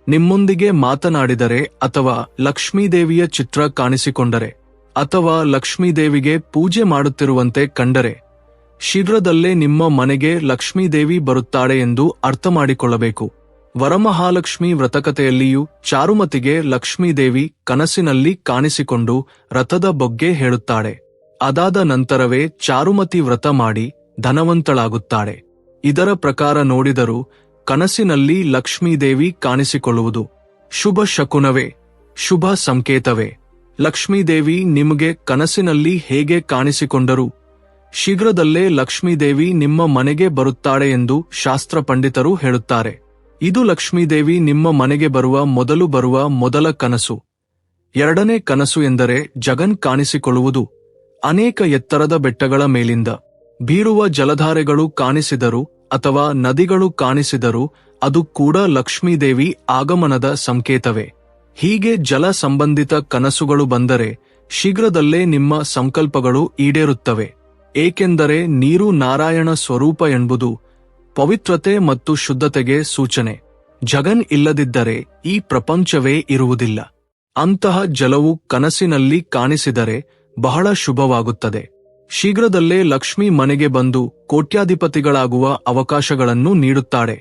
S1: ನಿಮ್ಮೊಂದಿಗೆ ಮಾತನಾಡಿದರೆ ಅಥವಾ ಲಕ್ಷ್ಮೀದೇವಿಯ ಚಿತ್ರ ಕಾಣಿಸಿಕೊಂಡರೆ ಅಥವಾ ಲಕ್ಷ್ಮೀದೇವಿಗೆ ಪೂಜೆ ಮಾಡುತ್ತಿರುವಂತೆ ಕಂಡರೆ, ಶೀಘ್ರದಲ್ಲೇ ನಿಮ್ಮ ಮನೆಗೆ ಲಕ್ಷ್ಮೀದೇವಿ ಬರುತ್ತಾಳೆ ಎಂದು ಅರ್ಥ ಮಾಡಿಕೊಳ್ಳಬೇಕು ವರಮಹಾಲಕ್ಷ್ಮಿ ವ್ರತಕತೆಯಲ್ಲಿಯೂ ಚಾರುಮತಿಗೆ ಲಕ್ಷ್ಮೀದೇವಿ ಕನಸಿನಲ್ಲಿ ಕಾಣಿಸಿಕೊಂಡು ರಥದ ಬಗ್ಗೆ ಹೇಳುತ್ತಾಳೆ. ಅದಾದ ನಂತರವೇ ಚಾರುಮತಿ ವ್ರತ ಮಾಡಿ ಧನವಂತಳಾಗುತ್ತಾಳೆ. ಇದರ ಪ್ರಕಾರ ನೋಡಿದರೂ ಕನಸಿನಲ್ಲಿ ಲಕ್ಷ್ಮೀದೇವಿ ಕಾಣಿಸಿಕೊಳ್ಳುವುದು. ಶುಭ ಶಕುನವೇ, ಶುಭ ಸಂಕೇತವೇ. ಲಕ್ಷ್ಮೀದೇವಿ ನಿಮಗೆ ಕನಸಿನಲ್ಲಿ ಹೇಗೆ ಕಾಣಿಸಿಕೊಂಡರು? ಶೀಘ್ರದಲ್ಲೇ ಲಕ್ಷ್ಮೀದೇವಿ ನಿಮ್ಮ ಮನೆಗೆ ಬರುತ್ತಾಳೆ ಎಂದು ಶಾಸ್ತ್ರ ಪಂಡಿತರು ಹೇಳುತ್ತಾರೆ. ಇದು ಲಕ್ಷ್ಮೀದೇವಿ ನಿಮ್ಮ ಮನೆಗೆ ಬರುವ ಮೊದಲು ಬರುವ ಮೊದಲ ಕನಸು. ಎರಡನೇ ಕನಸು ಎಂದರೆ ಜಗನ್ ಕಾಣಿಸಿಕೊಳ್ಳುವುದು. ಅನೇಕ ಎತ್ತರದ ಬೆಟ್ಟಗಳ ಮೇಲಿಂದ ಬೀರುವ ಜಲಧಾರೆಗಳು ಕಾಣಿಸಿದರು ಅಥವಾ ನದಿಗಳು ಕಾಣಿಸಿದರೂ ಅದು ಕೂಡ ಲಕ್ಷ್ಮೀದೇವಿ ಆಗಮನದ ಸಂಕೇತವೇ. ಹೀಗೆ ಜಲ ಸಂಬಂಧಿತ ಕನಸುಗಳು ಬಂದರೆ ಶೀಘ್ರದಲ್ಲೇ ನಿಮ್ಮ ಸಂಕಲ್ಪಗಳು ಈಡೇರುತ್ತವೆ. ಏಕೆಂದರೆ ನೀರು ನಾರಾಯಣ ಸ್ವರೂಪ ಎಂಬುದು ಪವಿತ್ರತೆ ಮತ್ತು ಶುದ್ಧತೆಗೆ ಸೂಚನೆ. ಜಗನ್ ಇಲ್ಲದಿದ್ದರೆ ಈ ಪ್ರಪಂಚವೇ ಇರುವುದಿಲ್ಲ. ಅಂತಹ ಜಲವು ಕನಸಿನಲ್ಲಿ ಕಾಣಿಸಿದರೆ ಬಹಳ ಶುಭವಾಗುತ್ತದೆ. ಶೀಘ್ರದಲ್ಲೇ ಲಕ್ಷ್ಮಿ ಮನೆಗೆ ಬಂದು ಕೋಟ್ಯಾಧಿಪತಿಗಳಾಗುವ ಅವಕಾಶಗಳನ್ನು ನೀಡುತ್ತಾಳೆ.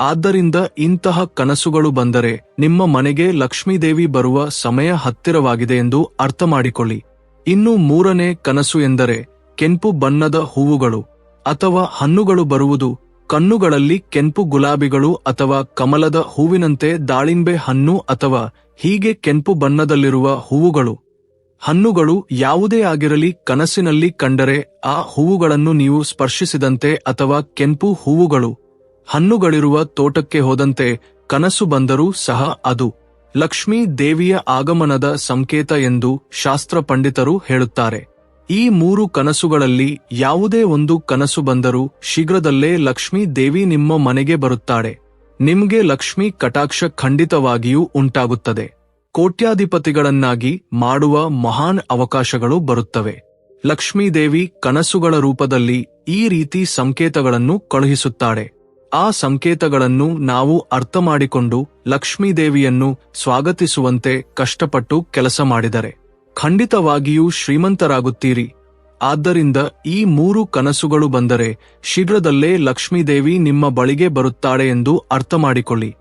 S1: ಆದ್ದರಿಂದ ಇಂತಹ ಕನಸುಗಳು ಬಂದರೆ ನಿಮ್ಮ ಮನೆಗೆ ಲಕ್ಷ್ಮೀದೇವಿ ಬರುವ ಸಮಯ ಹತ್ತಿರವಾಗಿದೆ ಎಂದು ಅರ್ಥ ಮಾಡಿಕೊಳ್ಳಿ ಇನ್ನು ಮೂರನೇ ಕನಸು ಎಂದರೆ ಕೆಂಪು ಬಣ್ಣದ ಹೂವುಗಳು ಅಥವಾ ಹಣ್ಣುಗಳು ಬರುವುದು. ಕಣ್ಣುಗಳಲ್ಲಿ ಕೆಂಪು ಗುಲಾಬಿಗಳು ಅಥವಾ ಕಮಲದ ಹೂವಿನಂತೆ ದಾಳಿಂಬೆ ಹಣ್ಣು ಅಥವಾ ಹೀಗೆ ಕೆಂಪು ಬಣ್ಣದಲ್ಲಿರುವ ಹೂವುಗಳು. ಹಣ್ಣುಗಳು ಯಾವುದೇ ಆಗಿರಲಿ ಕನಸಿನಲ್ಲಿ ಕಂಡರೆ ಆ ಹೂವುಗಳನ್ನು ನೀವು ಸ್ಪರ್ಶಿಸಿದಂತೆ ಅಥವಾ ಕೆಂಪು ಹೂವುಗಳು ಹಣ್ಣುಗಳಿರುವ ತೋಟಕ್ಕೆ ಹೋದಂತೆ ಕನಸು ಬಂದರೂ ಸಹ ಅದು ಲಕ್ಷ್ಮೀ ದೇವಿಯ ಆಗಮನದ ಸಂಕೇತ ಎಂದು ಶಾಸ್ತ್ರ ಪಂಡಿತರು ಹೇಳುತ್ತಾರೆ. ಈ ಮೂರು ಕನಸುಗಳಲ್ಲಿ ಯಾವುದೇ ಒಂದು ಕನಸು ಬಂದರೂ ಶೀಘ್ರದಲ್ಲೇ ಲಕ್ಷ್ಮೀ ದೇವಿ ನಿಮ್ಮ ಮನೆಗೆ ಬರುತ್ತಾಳೆ. ನಿಮ್ಗೆ ಲಕ್ಷ್ಮೀ ಕಟಾಕ್ಷ ಖಂಡಿತವಾಗಿಯೂ ಉಂಟಾಗುತ್ತದೆ. ಕೋಟ್ಯಾಧಿಪತಿಗಳನ್ನಾಗಿ ಮಾಡುವ ಮಹಾನ್ ಅವಕಾಶಗಳು ಬರುತ್ತವೆ. ಲಕ್ಷ್ಮೀದೇವಿ ಕನಸುಗಳ ರೂಪದಲ್ಲಿ ಈ ರೀತಿ ಸಂಕೇತಗಳನ್ನು ಕಳುಹಿಸುತ್ತಾಳೆ. ಆ ಸಂಕೇತಗಳನ್ನು ನಾವು ಅರ್ಥ ಮಾಡಿಕೊಂಡು ಲಕ್ಷ್ಮೀದೇವಿಯನ್ನು ಸ್ವಾಗತಿಸುವಂತೆ ಕಷ್ಟಪಟ್ಟು ಕೆಲಸ ಮಾಡಿದರೆ. ಖಂಡಿತವಾಗಿಯೂ ಶ್ರೀಮಂತರಾಗುತ್ತೀರಿ. ಆದ್ದರಿಂದ ಈ ಮೂರು ಕನಸುಗಳು ಬಂದರೆ ಶೀಘ್ರದಲ್ಲೇ ಲಕ್ಷ್ಮೀದೇವಿ ನಿಮ್ಮ ಬಳಿಗೆ ಬರುತ್ತಾಳೆ ಎಂದು ಅರ್ಥ ಮಾಡಿಕೊಳ್ಳಿ